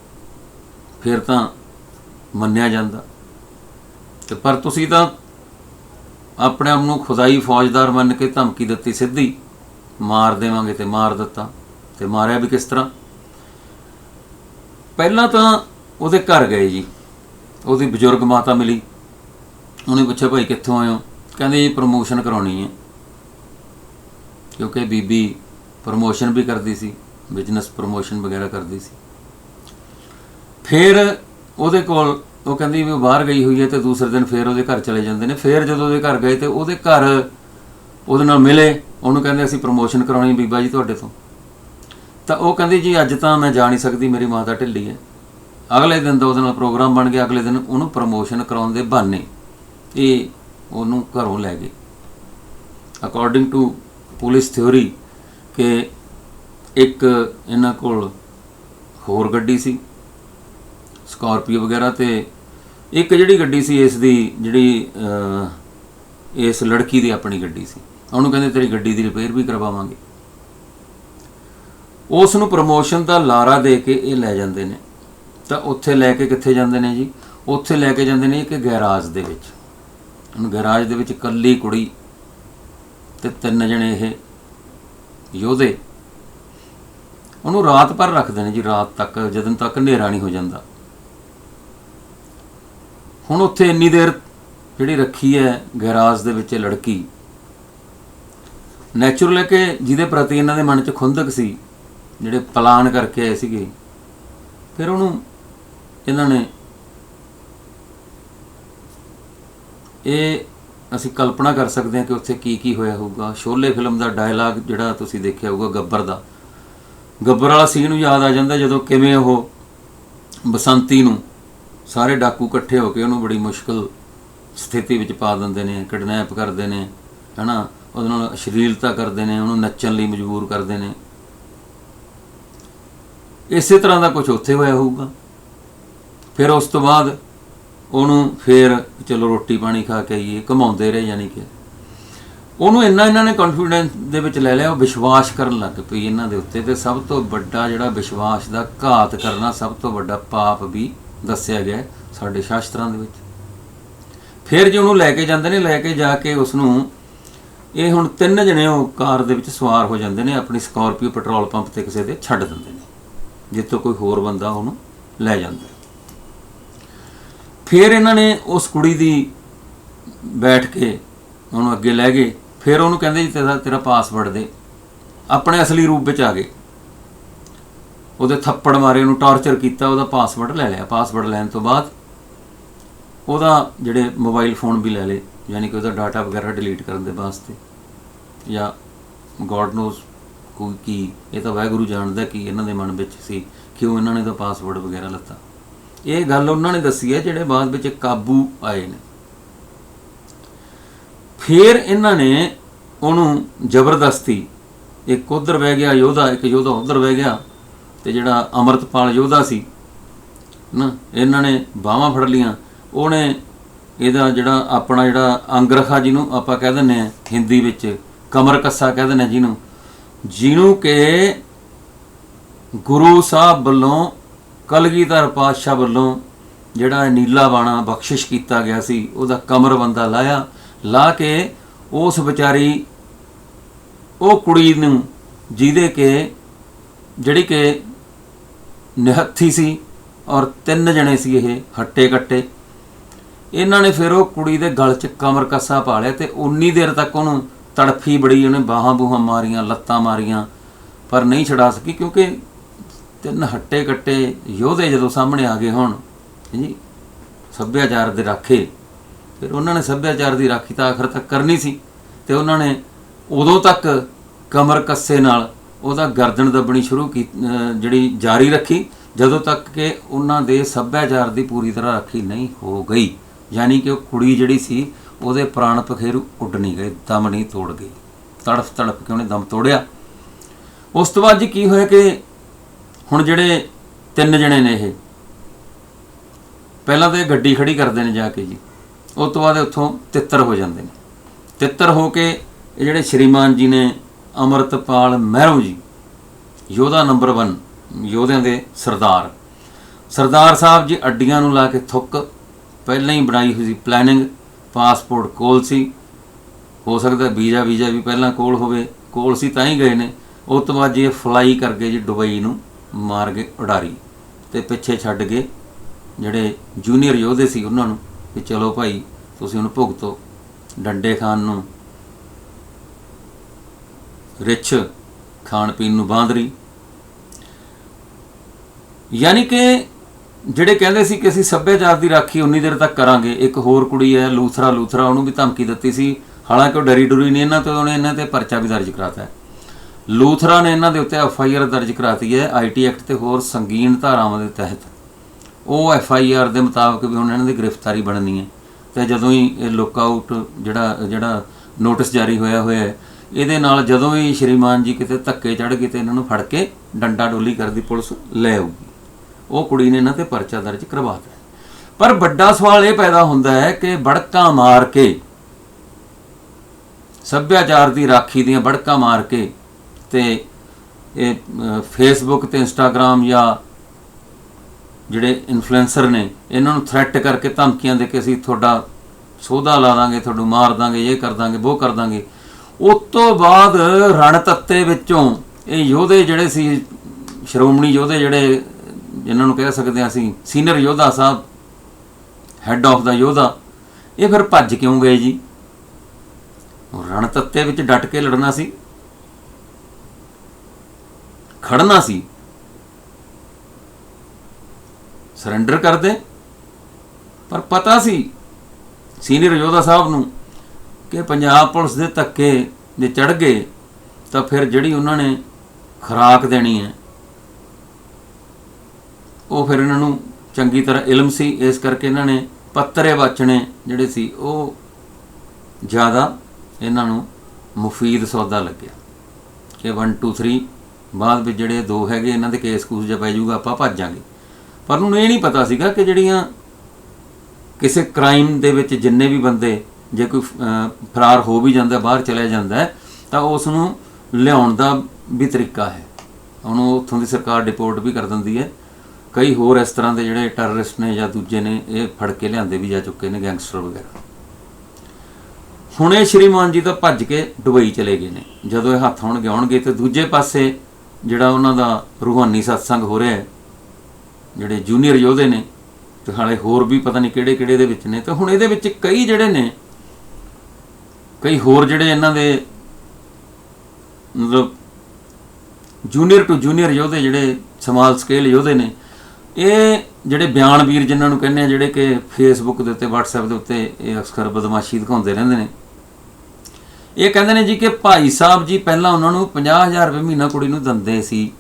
ਫਿਰ ਤਾਂ ਮੰਨਿਆ ਜਾਂਦਾ। ਤੇ ਪਰ ਤੁਸੀਂ ਤਾਂ ਆਪਣੇ ਆਪ ਨੂੰ ਖੁਦਾਈ ਫੌਜਦਾਰ ਮੰਨ ਕੇ ਧਮਕੀ ਦਿੱਤੀ ਸਿੱਧੀ। ਮਾਰ ਦੇਵਾਂਗੇ ਤੇ ਮਾਰ ਦਿੱਤਾ ਤੇ ਮਾਰਿਆ ਵੀ ਕਿਸ ਤਰ੍ਹਾਂ? ਪਹਿਲਾਂ ਤਾਂ ਉਹਦੇ ਘਰ ਗਏ ਜੀ। ਉਹਦੀ ਬਜ਼ੁਰਗ ਮਾਤਾ ਮਿਲੀ। ਉਹਨੇ ਪੁੱਛਿਆ, ਭਾਈ, ਕਿੱਥੋਂ ਆਏ ਹੋ? ਕਹਿੰਦੇ, ਜੀ ਪ੍ਰਮੋਸ਼ਨ ਕਰਾਉਣੀ ਹੈ। ਕਿਉਂਕਿ ਬੀਬੀ ਪ੍ਰਮੋਸ਼ਨ ਵੀ ਕਰਦੀ ਸੀ ਬਿਜ਼ਨਸ ਪ੍ਰਮੋਸ਼ਨ ਵਗੈਰਾ ਕਰਦੀ ਸੀ। ਫਿਰ ਉਹਦੇ ਕੋਲ ਉਹ ਕਹਿੰਦੀ ਵੀ ਉਹ ਬਾਹਰ ਗਈ ਹੋਈ ਹੈ ਤੇ ਦੂਸਰੇ ਦਿਨ ਫਿਰ ਉਹਦੇ ਘਰ ਚਲੇ ਜਾਂਦੇ ਨੇ। ਫਿਰ ਜਦੋਂ ਉਹਦੇ ਘਰ ਗਏ ਤੇ ਉਹਦੇ ਘਰ ਉਹਦੇ ਨਾਲ ਮਿਲੇ। ਉਹਨੂੰ ਕਹਿੰਦੇ ਅਸੀਂ ਪ੍ਰਮੋਸ਼ਨ ਕਰਾਉਣੀ ਬੀਬਾ ਜੀ ਤੁਹਾਡੇ ਤੋਂ। ਤਾਂ ਉਹ ਕਹਿੰਦੀ ਜੀ, ਅੱਜ ਤਾਂ ਮੈਂ ਜਾ ਨਹੀਂ ਸਕਦੀ, ਮੇਰੀ ਮਾਤਾ ਢਿੱਲੀ ਹੈ। ਅਗਲੇ ਦਿਨ ਦਾ ਉਹਦੇ ਨਾਲ ਪ੍ਰੋਗਰਾਮ ਬਣ ਗਿਆ, ਅਗਲੇ ਦਿਨ ਉਹਨੂੰ ਪ੍ਰਮੋਸ਼ਨ ਕਰਾਉਣ ਦੇ ਬਹਾਨੇ ਇਹ ਉਹਨੂੰ ਘਰੋਂ ਲੈ ਗਏ। ਅਕੋਰਡਿੰਗ ਟੂ ਪੁਲਿਸ ਥਿਉਰੀ ਕਿ ਇੱਕ ਇਹਨਾਂ ਕੋਲ ਹੋਰ ਗੱਡੀ ਸੀ। ਸਕਾਰਪੀਓ ਵਗੈਰਾ ਤੇ ਇੱਕ ਜਿਹੜੀ ਗੱਡੀ ਸੀ, ਇਸ ਦੀ ਜਿਹੜੀ ਇਸ ਲੜਕੀ ਦੀ ਆਪਣੀ ਗੱਡੀ ਸੀ। ਉਹਨੂੰ ਕਹਿੰਦੇ ਤੇਰੀ ਗੱਡੀ ਦੀ ਰਿਪੇਅਰ ਵੀ ਕਰਵਾਵਾਂਗੇ। ਉਸ ਨੂੰ ਪ੍ਰਮੋਸ਼ਨ ਦਾ ਲਾਰਾ ਦੇ ਕੇ ਇਹ ਲੈ ਜਾਂਦੇ ਨੇ। ਤਾਂ ਉੱਥੇ ਲੈ ਕੇ ਕਿੱਥੇ ਜਾਂਦੇ ਨੇ ਜੀ? ਉੱਥੇ ਲੈ ਕੇ ਜਾਂਦੇ ਨੇ ਇੱਕ ਗੈਰਾਜ ਦੇ ਵਿੱਚ। ਹੁਣ ਗੈਰਾਜ ਦੇ ਵਿੱਚ ਇਕੱਲੀ ਕੁੜੀ ਤੇ ਤਿੰਨ ਜਣੇ ਇਹ ਯੋਧੇ। ਉਹਨੂੰ ਰਾਤ ਭਰ ਰੱਖਦੇ ਨੇ ਜੀ, ਰਾਤ ਤੱਕ, ਜਦੋਂ ਤੱਕ ਹਨੇਰਾ ਨਹੀਂ ਹੋ ਜਾਂਦਾ। ਹੁਣ ਉੱਥੇ ਇੰਨੀ ਦੇਰ ਜਿਹੜੀ ਰੱਖੀ ਹੈ ਗੈਰਾਜ ਦੇ ਵਿੱਚ ਲੜਕੀ ਨੈਚੁਰਲ ਹੈ ਕਿ ਜਿਹਦੇ ਪ੍ਰਤੀ ਇਹਨਾਂ ਦੇ ਮਨ 'ਚ ਖੁੰਦਕ ਸੀ, ਜਿਹੜੇ ਪਲਾਨ ਕਰਕੇ ਆਏ ਸੀਗੇ, ਫਿਰ ਉਹਨੂੰ ਇਹਨਾਂ ਨੇ ਇਹ ਅਸੀਂ ਕਲਪਨਾ ਕਰ ਸਕਦੇ ਹਾਂ ਕਿ ਉੱਥੇ ਕੀ ਕੀ ਹੋਇਆ ਹੋਊਗਾ। ਸ਼ੋਲੇ ਫਿਲਮ ਦਾ ਡਾਇਲਾਗ ਜਿਹੜਾ ਤੁਸੀਂ ਦੇਖਿਆ ਹੋਊਗਾ ਗੱਬਰ ਦਾ। ਗੱਬਰ ਵਾਲਾ ਸੀਨ ਯਾਦ ਆ ਜਾਂਦਾ ਜਦੋਂ ਕਿਵੇਂ ਉਹ ਬਸੰਤੀ ਨੂੰ ਸਾਰੇ ਡਾਕੂ ਇਕੱਠੇ ਹੋ ਕੇ ਉਹਨੂੰ ਬੜੀ ਮੁਸ਼ਕਲ ਸਥਿਤੀ ਵਿੱਚ ਪਾ ਦਿੰਦੇ ਨੇ, ਕਿਡਨੈਪ ਕਰਦੇ ਨੇ, ਹਨਾ? ਉਹਦੇ ਨਾਲ ਅਸ਼ਲੀਲਤਾ ਕਰਦੇ ਨੇ, ਉਹਨੂੰ ਨੱਚਣ ਲਈ ਮਜਬੂਰ ਕਰਦੇ ਨੇ। ਇਸੇ ਤਰ੍ਹਾਂ ਦਾ ਕੁਝ ਉੱਥੇ ਹੋਇਆ ਹੋਊਗਾ। ਫਿਰ ਉਸ ਤੋਂ ਬਾਅਦ ਉਹਨੂੰ ਫਿਰ ਚਲੋ ਰੋਟੀ ਪਾਣੀ ਖਾ ਕੇ ਆਈਏ ਕਮਾਉਂਦੇ ਰਹੇ ਯਾਨੀ ਕਿ। ਉਹਨੂੰ ਇੰਨਾ ਇਹਨਾਂ ਨੇ ਕੌਨਫੀਡੈਂਸ ਦੇ ਵਿੱਚ ਲੈ ਲਿਆ, ਉਹ ਵਿਸ਼ਵਾਸ ਕਰਨ ਲੱਗ ਪਈ ਇਹਨਾਂ ਦੇ ਉੱਤੇ ਤੇ ਸਭ ਤੋਂ ਵੱਡਾ ਜਿਹੜਾ ਵਿਸ਼ਵਾਸ ਦਾ ਘਾਤ ਕਰਨਾ, ਸਭ ਤੋਂ ਵੱਡਾ ਪਾਪ ਵੀ ਦੱਸਿਆ ਗਿਆ ਸਾਡੇ ਸ਼ਾਸਤਰਾਂ ਦੇ ਵਿੱਚ। ਫਿਰ ਜੇ ਉਹਨੂੰ ਲੈ ਕੇ ਜਾਂਦੇ ਨੇ, ਲੈ ਕੇ ਜਾ ਕੇ ਉਸ ਨੂੰ ਇਹ ਹੁਣ ਤਿੰਨ ਜਣੇ ਉਹ ਕਾਰ ਦੇ ਵਿੱਚ ਸਵਾਰ ਹੋ ਜਾਂਦੇ ਨੇ, ਆਪਣੀ ਸਕਾਰਪੀਓ ਪੈਟਰੋਲ ਪੰਪ ਤੇ ਕਿਸੇ ਦੇ ਛੱਡ ਦਿੰਦੇ ਨੇ, ਜਿੱਥੋਂ ਕੋਈ ਹੋਰ ਬੰਦਾ ਉਹਨੂੰ ਲੈ ਜਾਂਦਾ ਫਿਰ ਇਹਨਾਂ ਨੇ ਉਸ ਕੁੜੀ ਦੀ ਬੈਠ ਕੇ ਉਹਨੂੰ ਅੱਗੇ ਲੈ ਗਏ, ਫਿਰ ਉਹਨੂੰ ਕਹਿੰਦੇ ਜੀ, ਤੇਰਾ ਤੇਰਾ ਪਾਸਵਰਡ ਦੇ, ਆਪਣੇ ਅਸਲੀ ਰੂਪ ਵਿੱਚ ਆ ਗਏ। ਉਹਦੇ ਥੱਪੜ ਮਾਰੇ, ਉਹਨੂੰ ਟਾਰਚਰ ਕੀਤਾ, ਉਹਦਾ ਪਾਸਵਰਡ ਲੈ ਲਿਆ। ਪਾਸਵਰਡ ਲੈਣ ਤੋਂ ਬਾਅਦ ਉਹਦਾ ਜਿਹੜੇ ਮੋਬਾਈਲ ਫੋਨ ਵੀ ਲੈ ਲਏ, ਯਾਨੀ ਕਿ ਉਹਦਾ ਡਾਟਾ ਵਗੈਰਾ ਡਿਲੀਟ ਕਰਨ ਦੇ ਵਾਸਤੇ। ਜਾਂ ਗੋਡ ਨੋਸ ਕੋਈ ਕੀ, ਇਹ ਤਾਂ ਵਾਹਿਗੁਰੂ ਜਾਣਦਾ ਕਿ ਇਹਨਾਂ ਦੇ ਮਨ ਵਿੱਚ ਸੀ, ਕਿਉਂ ਇਹਨਾਂ ਨੇ ਤਾਂ ਪਾਸਵਰਡ ਵਗੈਰਾ ਲੱਤਾ। ਇਹ ਗੱਲ ਉਹਨਾਂ ਨੇ ਦੱਸੀ ਹੈ, ਜਿਹੜੇ ਬਾਅਦ ਵਿੱਚ ਕਾਬੂ ਆਏ ਨੇ। ਫਿਰ ਇਹਨਾਂ ਨੇ ਉਹਨੂੰ ਜ਼ਬਰਦਸਤੀ ਇੱਕ ਉਧਰ ਬਹਿ ਗਿਆ, ਯੋਧਾ, ਇੱਕ ਯੋਧਾ ਉਧਰ ਬਹਿ ਗਿਆ। ਤੇ ਜਿਹੜਾ ਅਮਰਤਪਾਲ ਯੋਧਾ ਸੀ, ਨਾ, ਇਹਨਾਂ ਨੇ ਬਾਹਾਂ ਫੜ ਲੀਆਂ ਉਹਨੇ ਇਹਦਾ ਜਿਹੜਾ ਆਪਣਾ ਜਿਹੜਾ ਅੰਗਰਖਾ ਜਿਹਨੂੰ ਆਪਾਂ ਕਹਿ ਦਿੰਦੇ ਆ ਹਿੰਦੀ ਵਿੱਚ ਕਮਰ ਕੱਸਾ ਕਹਿ ਦਿੰਦੇ ਆ ਜਿਹਨੂੰ ਜਿਹਨੂੰ ਕਿ ਗੁਰੂ ਸਾਹਿਬ ਵੱਲੋਂ ਕਲਗੀਧਰ ਪਾਤਸ਼ਾਹ ਵੱਲੋਂ ਜਿਹੜਾ ਨੀਲਾ ਬਾਣਾ ਬਖਸ਼ਿਸ਼ ਕੀਤਾ ਗਿਆ ਸੀ, ਉਹਦਾ ਕਮਰ ਬੰਦਾ ਲਾਇਆ, ਲਾ ਕੇ ਉਸ ਵਿਚਾਰੀ, ਉਹ ਕੁੜੀ ਨੂੰ ਜਿਹਦੇ ਕਿ, ਜਿਹੜੀ ਕਿ ਨਿਹੱਥੀ ਸੀ ਔਰ ਤਿੰਨ ਜਣੇ ਸੀ ਇਹ ਹੱਟੇ ਕੱਟੇ। ਇਹਨਾਂ ਨੇ ਫਿਰ ਉਹ ਕੁੜੀ ਦੇ ਗਲ 'ਚ ਕਮਰ ਕੱਸਾ ਪਾ ਲਿਆ ਤੇ ਉਨੀ ਦੇਰ ਤੱਕ ਉਹਨੂੰ ਤੜਫੀ ਬੜੀ, ਉਹਨੇ ਬਾਹਾਂ ਬੂਹਾਂ ਮਾਰੀਆਂ, ਲੱਤਾਂ ਮਾਰੀਆਂ, ਪਰ ਨਹੀਂ ਛਡਾ ਸਕੀ ਕਿਉਂਕਿ ਤਿੰਨ ਹੱਟੇ ਕੱਟੇ ਯੋਧੇ ਜਦੋਂ ਸਾਹਮਣੇ ਆ ਗਏ ਹੁਣ ਜੀ ਸੱਭਿਆਚਾਰ ਦੇ ਰਾਖੇ। ਫਿਰ ਉਹਨਾਂ ਨੇ ਸੱਭਿਆਚਾਰ ਦੀ ਰਾਖੀ ਤਾਂ ਆਖਰ ਤੱਕ ਕਰਨੀ ਸੀ ਤੇ ਉਹਨਾਂ ਨੇ ਉਦੋਂ ਤੱਕ ਕਮਰ ਕੱਸੇ ਨਾਲ ਉਹਦਾ ਗਰਦਨ ਦੱਬਣੀ ਸ਼ੁਰੂ ਕੀ ਜਿਹੜੀ ਜਾਰੀ ਰੱਖੀ, ਜਦੋਂ ਤੱਕ ਕਿ ਉਹਨਾਂ ਦੇ ਸੱਭਿਆਚਾਰ ਦੀ ਪੂਰੀ ਤਰ੍ਹਾਂ ਰਾਖੀ ਨਹੀਂ ਹੋ ਗਈ। ਯਾਨੀ ਕਿ ਉਹ ਕੁੜੀ ਜਿਹੜੀ ਸੀ, ਉਹਦੇ ਪ੍ਰਾਣ ਪਖੇਰੂ ਉੱਡ ਨਹੀਂ ਗਏ, ਦਮ ਨਹੀਂ ਤੋੜ ਗਈ ਤੜਫ ਤੜਫ ਕੇ ਉਹਨੇ ਦਮ ਤੋੜਿਆ। ਉਸ ਤੋਂ ਬਾਅਦ ਜੀ ਕੀ ਹੋਇਆ ਕਿ ਹੁਣ ਜਿਹੜੇ ਤਿੰਨ ਜਣੇ ਨੇ ਇਹ, ਪਹਿਲਾਂ ਤਾਂ ਇਹ ਗੱਡੀ ਖੜੀ ਕਰਦੇ ਨੇ ਜਾ ਕੇ ਜੀ। ਉਸ ਤੋਂ ਬਾਅਦ ਉੱਥੋਂ ਤਿੱਤਰ ਹੋ ਜਾਂਦੇ ਨੇ। ਤਿੱਤਰ ਹੋ ਕੇ ਇਹ ਜਿਹੜੇ ਸ਼੍ਰੀਮਾਨ ਜੀ ਨੇ ਅਮਰਤਪਾਲ ਮਹਿਰੂ ਜੀ, ਯੋਧਾ ਨੰਬਰ 1 ਯੋਧਿਆਂ ਦੇ ਸਰਦਾਰ। ਸਰਦਾਰ ਸਾਹਿਬ ਜੀ ਅੱਡੀਆਂ ਨੂੰ ਲਾ ਕੇ ਥੁੱਕ, ਪਹਿਲਾਂ ਹੀ ਬਣਾਈ ਹੋਈ ਸੀ ਪਲੈਨਿੰਗ ਪਾਸਪੋਰਟ ਕੋਲ ਸੀ। ਹੋ ਸਕਦਾ ਵੀਜ਼ਾ ਵੀਜ਼ਾ ਵੀ ਪਹਿਲਾਂ ਕੋਲ ਹੋਵੇ, ਕੋਲ ਸੀ ਤਾਂ ਹੀ ਗਏ ਨੇ। ਉਸ ਤੋਂ ਬਾਅਦ ਜੀ ਇਹ ਫਲਾਈ ਕਰ ਗਏ ਜੀ ਦੁਬਈ ਨੂੰ, ਮਾਰ ਗਏ ਉਡਾਰੀ। ਤੇ ਪਿੱਛੇ ਛੱਡ ਗਏ ਜਿਹੜੇ ਜੂਨੀਅਰ ਯੋਧੇ ਸੀ ਉਹਨਾਂ ਨੂੰ ਕਿ ਚਲੋ ਭਾਈ, ਤੁਸੀਂ ਉਹਨੂੰ ਭੁਗਤੋ। ਡੰਡੇ ਖਾਨ ਨੂੰ ਰਿਛ ਖਾਣ ਪੀਣ ਨੂੰ ਬਾਂਦਰੀ। ਯਾਨੀ ਕਿ ਜਿਹੜੇ ਕਹਿੰਦੇ ਸੀ ਕਿ ਅਸੀਂ ਸੱਭਿਆਚਾਰ ਦੀ ਰਾਖੀ ਉਨੀ ਦੇਰ ਤੱਕ ਕਰਾਂਗੇ, ਇੱਕ ਹੋਰ ਕੁੜੀ ਹੈ, ਲੂਥਰਾ ਲੂਥਰਾ, ਉਹਨੂੰ ਵੀ ਧਮਕੀ ਦਿੱਤੀ ਸੀ। ਹਾਲਾਂਕਿ ਉਹ ਡਰੀ ਡੁਰੀ ਨਹੀਂ, ਇਹਨਾਂ 'ਤੇ ਉਹਨੇ ਇਹਨਾਂ ਤੇ ਪਰਚਾ ਵੀ ਦਰਜ ਕਰਾਤਾ ਹੈ। ਲੂਥਰਾ ਨੇ ਇਹਨਾਂ ਦੇ ਉੱਤੇ ਐਫ ਆਈ ਆਰ ਦਰਜ ਕਰਾਤੀ ਹੈ ਆਈਟੀ ਐਕਟ ਤੇ ਹੋਰ ਸੰਗੀਨ ਧਾਰਾਵਾਂ ਦੇ ਤਹਿਤ। ਉਹ ਐਫ ਆਈ ਆਰ ਦੇ ਮੁਤਾਬਕ ਵੀ ਹੁਣ ਇਹਨਾਂ ਦੀ ਗ੍ਰਿਫਤਾਰੀ ਬਣਨੀ ਹੈ। ਤੇ ਜਦੋਂ ਹੀ ਇਹ ਲੁੱਕ ਆਊਟ ਜਿਹੜਾ ਜਿਹੜਾ ਨੋਟਿਸ ਜਾਰੀ ਹੋਇਆ ਹੋਇਆ ਹੈ ਇਹਦੇ ਨਾਲ ਜਦੋਂ ਹੀ ਸ਼੍ਰੀਮਾਨ ਜੀ ਕਿਤੇ ਧੱਕੇ ਚੜ ਗਏ ਤੇ ਇਹਨਾਂ ਨੂੰ ਫੜ ਕੇ ਡੰਡਾ ਡੋਲੀ ਕਰਦੀ ਪੁਲਿਸ ਲੈ ਆਊਗੀ। ਉਹ ਕੁੜੀ ਨੇ ਇਹਨਾਂ ਤੇ ਪਰਚਾ ਦਰਜ ਕਰਵਾ ਦਿੱਤਾ। ਪਰ ਵੱਡਾ ਸਵਾਲ ਇਹ ਪੈਦਾ ਹੁੰਦਾ ਹੈ ਕਿ ਬੜਕਾਂ ਮਾਰ ਕੇ, ਸੱਭਿਆਚਾਰ ਦੀ ਰਾਖੀ ਦੀਆਂ ਬੜਕਾਂ ਮਾਰ ਕੇ ਤੇ ਇਹ ਫੇਸਬੁੱਕ ਤੇ ਇੰਸਟਾਗ੍ਰam ਜਾਂ ਜਿਹੜੇ ਇਨਫਲੂਐਂਸਰ ਨੇ, ਇਹਨਾਂ ਨੂੰ ਥ੍ਰੈਟ ਕਰਕੇ ਧਮਕੀਆਂ ਦੇ ਕੇ ਅਸੀਂ ਤੁਹਾਡਾ ਸੋਧਾ ਲਾ ਦਾਂਗੇ, ਤੁਹਾਨੂੰ ਮਾਰ ਦਾਂਗੇ, ਇਹ ਕਰ ਦਾਂਗੇ, ਉਹ ਕਰ ਦਾਂਗੇ। ਉਸ ਤੋਂ ਬਾਅਦ ਰਣਤੱਤੇ ਵਿੱਚੋਂ ਇਹ ਯੋਧੇ ਜਿਹੜੇ ਸੀ, ਸ਼੍ਰੋਮਣੀ ਯੋਧੇ ਜਿਹੜੇ ਜਿਨ੍ਹਾਂ ਨੂੰ ਕਹਿ ਸਕਦੇ ਹਾਂ ਅਸੀਂ, ਸੀਨੀਅਰ ਯੋਧਾ ਸਾਹਿਬ ਹੈੱਡ ਆਫ ਦਾ ਯੋਧਾ, ਇਹ ਫਿਰ ਭੱਜ ਕਿਉਂ ਗਏ ਜੀ? ਰਣਤੱਤੇ ਵਿੱਚ ਡਟ ਕੇ ਲੜਨਾ ਸੀ। ਖੜਨਾ ਸੀ। ਸਰੈਂਡਰ ਕਰਦੇ। ਪਰ ਪਤਾ ਸੀ, ਸੀਨੀਅਰ ਯੋਧਾ ਸਾਹਿਬ ਨੂੰ ਕਿ ਪੰਜਾਬ ਪੁਲਿਸ ਦੇ ਧੱਕੇ ਜੇ ਚੜ ਗਏ, ਤਾਂ ਫਿਰ ਜਿਹੜੀ ਉਹਨਾਂ ਨੇ ਖਰਾਕ ਦੇਣੀ ਹੈ, ਉਹ ਫਿਰ ਇਹਨਾਂ ਨੂੰ ਚੰਗੀ ਤਰ੍ਹਾਂ ਇਲਮ ਸੀ, ਇਸ ਕਰਕੇ ਇਹਨਾਂ ਨੇ ਪੱਤਰੇ ਵਾਚਣੇ ਜਿਹੜੇ ਸੀ, ਉਹ ਜ਼ਿਆਦਾ ਇਹਨਾਂ ਨੂੰ ਮੁਫੀਦ ਸੌਦਾ ਲੱਗਿਆ। ਕਿ 1 2 3 ਬਾਅਦ ਵਿੱਚ ਜਿਹੜੇ ਦੋ ਹੈਗੇ, ਇਹਨਾਂ ਦੇ ਕੇਸ ਕੂਸ ਜਾਂ ਪੈ ਜਾਊਗਾ, ਆਪਾਂ ਭੱਜਾਂਗੇ। ਪਰ ਉਹਨੂੰ ਇਹ ਨਹੀਂ ਪਤਾ ਸੀਗਾ ਕਿ ਜਿਹੜੀਆਂ ਕਿਸੇ ਕ੍ਰਾਈਮ ਦੇ ਵਿੱਚ ਜਿੰਨੇ ਵੀ ਬੰਦੇ ਜੇ ਕੋਈ ਫਰਾਰ ਹੋ ਵੀ ਜਾਂਦਾ, ਬਾਹਰ ਚਲਿਆ ਜਾਂਦਾ ਤਾਂ ਉਸ ਨੂੰ ਲਿਆਉਣ ਦਾ ਵੀ ਤਰੀਕਾ ਹੈ। ਉਹਨੂੰ ਉੱਥੋਂ ਦੀ ਸਰਕਾਰ ਡਿਪੋਰਟ ਵੀ ਕਰ ਦਿੰਦੀ ਹੈ। ਕਈ ਹੋਰ ਇਸ ਤਰ੍ਹਾਂ ਦੇ ਜਿਹੜੇ ਟੈਰਰਿਸਟ ਨੇ ਜਾਂ ਦੂਜੇ ਨੇ, ਇਹ ਫੜ ਕੇ ਲਿਆਂਦੇ ਵੀ ਜਾ ਚੁੱਕੇ ਨੇ ਗੈਂਗਸਟਰ ਵਗੈਰਾ। ਹੁਣ ਇਹ ਸ਼੍ਰੀਮਾਨ ਜੀ ਤਾਂ ਭੱਜ ਕੇ ਦੁਬਈ ਚਲੇ ਗਏ ਨੇ। ਜਦੋਂ ਇਹ ਹੱਥ ਆਉਣਗੇ ਆਉਣਗੇ ਤੇ ਦੂਜੇ ਪਾਸੇ ਜਿਹੜਾ ਉਹਨਾਂ ਦਾ ਰੂਹਾਨੀ ਸਤਸੰਗ ਹੋ ਰਿਹਾ ਹੈ, ਜਿਹੜੇ ਜੂਨੀਅਰ ਯੋਧੇ ਨੇ, ਤੇ ਹਾਲੇ ਹੋਰ ਵੀ ਪਤਾ ਨਹੀਂ ਕਿਹੜੇ ਕਿਹੜੇ ਦੇ ਵਿੱਚ ਨੇ, ਤੇ ਹੁਣ ਇਹਦੇ ਵਿੱਚ ਕਈ ਜਿਹੜੇ ਨੇ ਕਈ ਹੋਰ ਜਿਹੜੇ ਇਹਨਾਂ ਦੇ ਮਤਲਬ ਜੂਨੀਅਰ ਟੂ ਜੂਨੀਅਰ ਯੋਧੇ ਜਿਹੜੇ ਸਮਾਲ ਸਕੇਲ ਯੋਧੇ ਨੇ, ਇਹ ਜਿਹੜੇ ਬਿਆਨ ਵੀਰ ਜਿਨ੍ਹਾਂ ਨੂੰ ਕਹਿੰਦੇ ਆ, ਜਿਹੜੇ ਕਿ ਫੇਸਬੁੱਕ ਦੇ ਉੱਤੇ, WhatsApp ਦੇ ਉੱਤੇ ਇਹ ਅਕਸਰ ਬਦਮਾਸ਼ੀ ਦਿਖਾਉਂਦੇ ਰਹਿੰਦੇ ਨੇ। ਇਹ ਕਹਿੰਦੇ ਨੇ ਜੀ ਕਿ ਭਾਈ ਸਾਹਿਬ ਜੀ ਪਹਿਲਾਂ ਉਹਨਾਂ ਨੂੰ 50000 ਰੁਪਏ ਮਹੀਨਾ ਕੁੜੀ ਨੂੰ ਦਿੰਦੇ ਸੀ।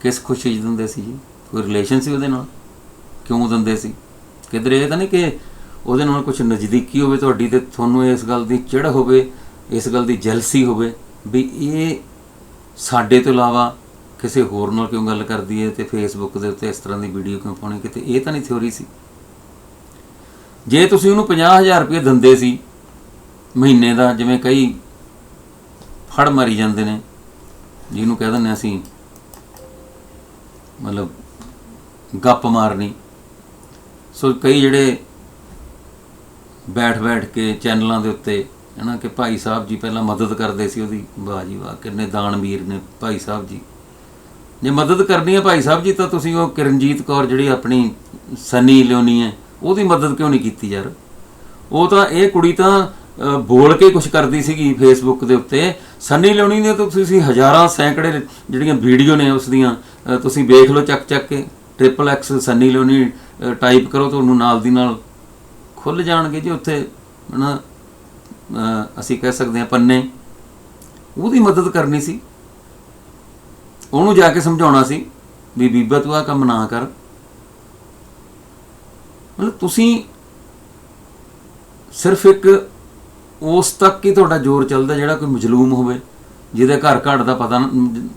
ਕਿਸ ਖੁਸ਼ੀ 'ਚ ਦਿੰਦੇ ਸੀ ਜੀ? ਕੋਈ ਰਿਲੇਸ਼ਨ ਸੀ ਉਹਦੇ ਨਾਲ? ਕਿਉਂ ਦਿੰਦੇ ਸੀ? ਕਿਧਰੇ ਇਹ ਤਾਂ ਨਹੀਂ ਕਿ ਉਹਦੇ ਨਾਲ ਕੁਝ ਨਜ਼ਦੀਕੀ ਹੋਵੇ ਤੁਹਾਡੀ ਤੇ ਤੁਹਾਨੂੰ ਇਸ ਗੱਲ ਦੀ ਚਿੜ ਹੋਵੇ, ਇਸ ਗੱਲ ਦੀ ਜੈਲਸੀ ਹੋਵੇ ਵੀ ਇਹ ਸਾਡੇ ਤੋਂ ਇਲਾਵਾ ਕਿਸੇ ਹੋਰ ਨਾਲ ਕਿਉਂ ਗੱਲ ਕਰਦੀ ਹੈ ਤੇ ਫੇਸਬੁੱਕ ਦੇ ਉੱਤੇ ਇਸ ਤਰ੍ਹਾਂ ਦੀ ਵੀਡੀਓ ਕਿਉਂ ਪਾਉਣੀ ਕਿਤੇ ਇਹ ਤਾਂ ਨਹੀਂ ਥਿਉਰੀ ਸੀ। ਜੇ ਤੁਸੀਂ ਉਹਨੂੰ 50000 ਰੁਪਏ ਦਿੰਦੇ ਸੀ ਮਹੀਨੇ ਦਾ, ਜਿਵੇਂ ਕਈ ਫੜ ਮਾਰੀ ਜਾਂਦੇ ਨੇ, ਜਿਹਨੂੰ ਕਹਿ ਦਿੰਦੇ ਅਸੀਂ, ਮਤਲਬ ਗੱਪ ਮਾਰਨੀ, ਸੋ ਕਈ ਜਿਹੜੇ ਬੈਠ ਬੈਠ ਕੇ ਚੈਨਲਾਂ ਦੇ ਉੱਤੇ, ਹਨਾ, ਕਿ ਭਾਈ ਸਾਹਿਬ ਜੀ ਪਹਿਲਾਂ ਮਦਦ ਕਰਦੇ ਸੀ ਉਹਦੀ। ਵਾਹ ਜੀ ਵਾਹ, ਕਿੰਨੇ ਦਾਨਵੀਰ ਨੇ ਭਾਈ ਸਾਹਿਬ ਜੀ। ਜੇ ਮਦਦ ਕਰਨੀ ਹੈ ਭਾਈ ਸਾਹਿਬ ਜੀ, ਤਾਂ ਤੁਸੀਂ ਉਹ ਕਿਰਨਜੀਤ ਕੌਰ ਜਿਹੜੀ ਆਪਣੀ ਸਨੀ ਲਿਓਨੀ ਹੈ, ਉਹਦੀ ਮਦਦ ਕਿਉਂ ਨਹੀਂ ਕੀਤੀ ਯਾਰ? ਉਹ ਤਾਂ ਇਹ ਕੁੜੀ ਤਾਂ ਬੋਲ ਕੇ ਕੁਝ ਕਰਦੀ ਸੀਗੀ ਫੇਸਬੁੱਕ ਦੇ ਉੱਤੇ। ਸਨੀ ਲਿਓਨੀ ਨੇ ਤਾਂ ਤੁਸੀਂ ਹਜ਼ਾਰਾਂ ਸੈਂਕੜੇ ਜਿਹੜੀਆਂ ਵੀਡੀਓ ਨੇ ਉਸ ਦੀਆਂ ਤੁਸੀਂ ਵੇਖ ਲਓ ਚੱਕ ਚੱਕ ਕੇ। Triple X Sunny Leone type ਕਰੋ ਤੁਹਾਨੂੰ ਨਾਲ ਦੀ ਨਾਲ ਖੁੱਲ ਜਾਣਗੇ ਜੀ ਉੱਥੇ ਹਨਾ? ਅਹ, ਅਸੀਂ ਕਹਿ ਸਕਦੇ ਹਾਂ ਪੰਨੇ। ਉਹਦੀ ਮਦਦ ਕਰਨੀ ਸੀ। ਉਹਨੂੰ ਜਾ ਕੇ ਸਮਝਾਉਣਾ ਸੀ ਵੀ ਬੀਬਾ ਤੂੰ ਆ ਕੰਮ ਨਾ ਕਰ। ਮਤਲਬ ਤੁਸੀਂ ਸਿਰਫ ਇੱਕ ਉਸ ਤੱਕ ਹੀ ਤੁਹਾਡਾ ਜ਼ੋਰ ਚੱਲਦਾ ਜਿਹੜਾ ਕੋਈ ਮਜਲੂਮ ਹੋਵੇ ਜਿਹਦੇ ਘਰ ਘਾਟ ਦਾ ਪਤਾ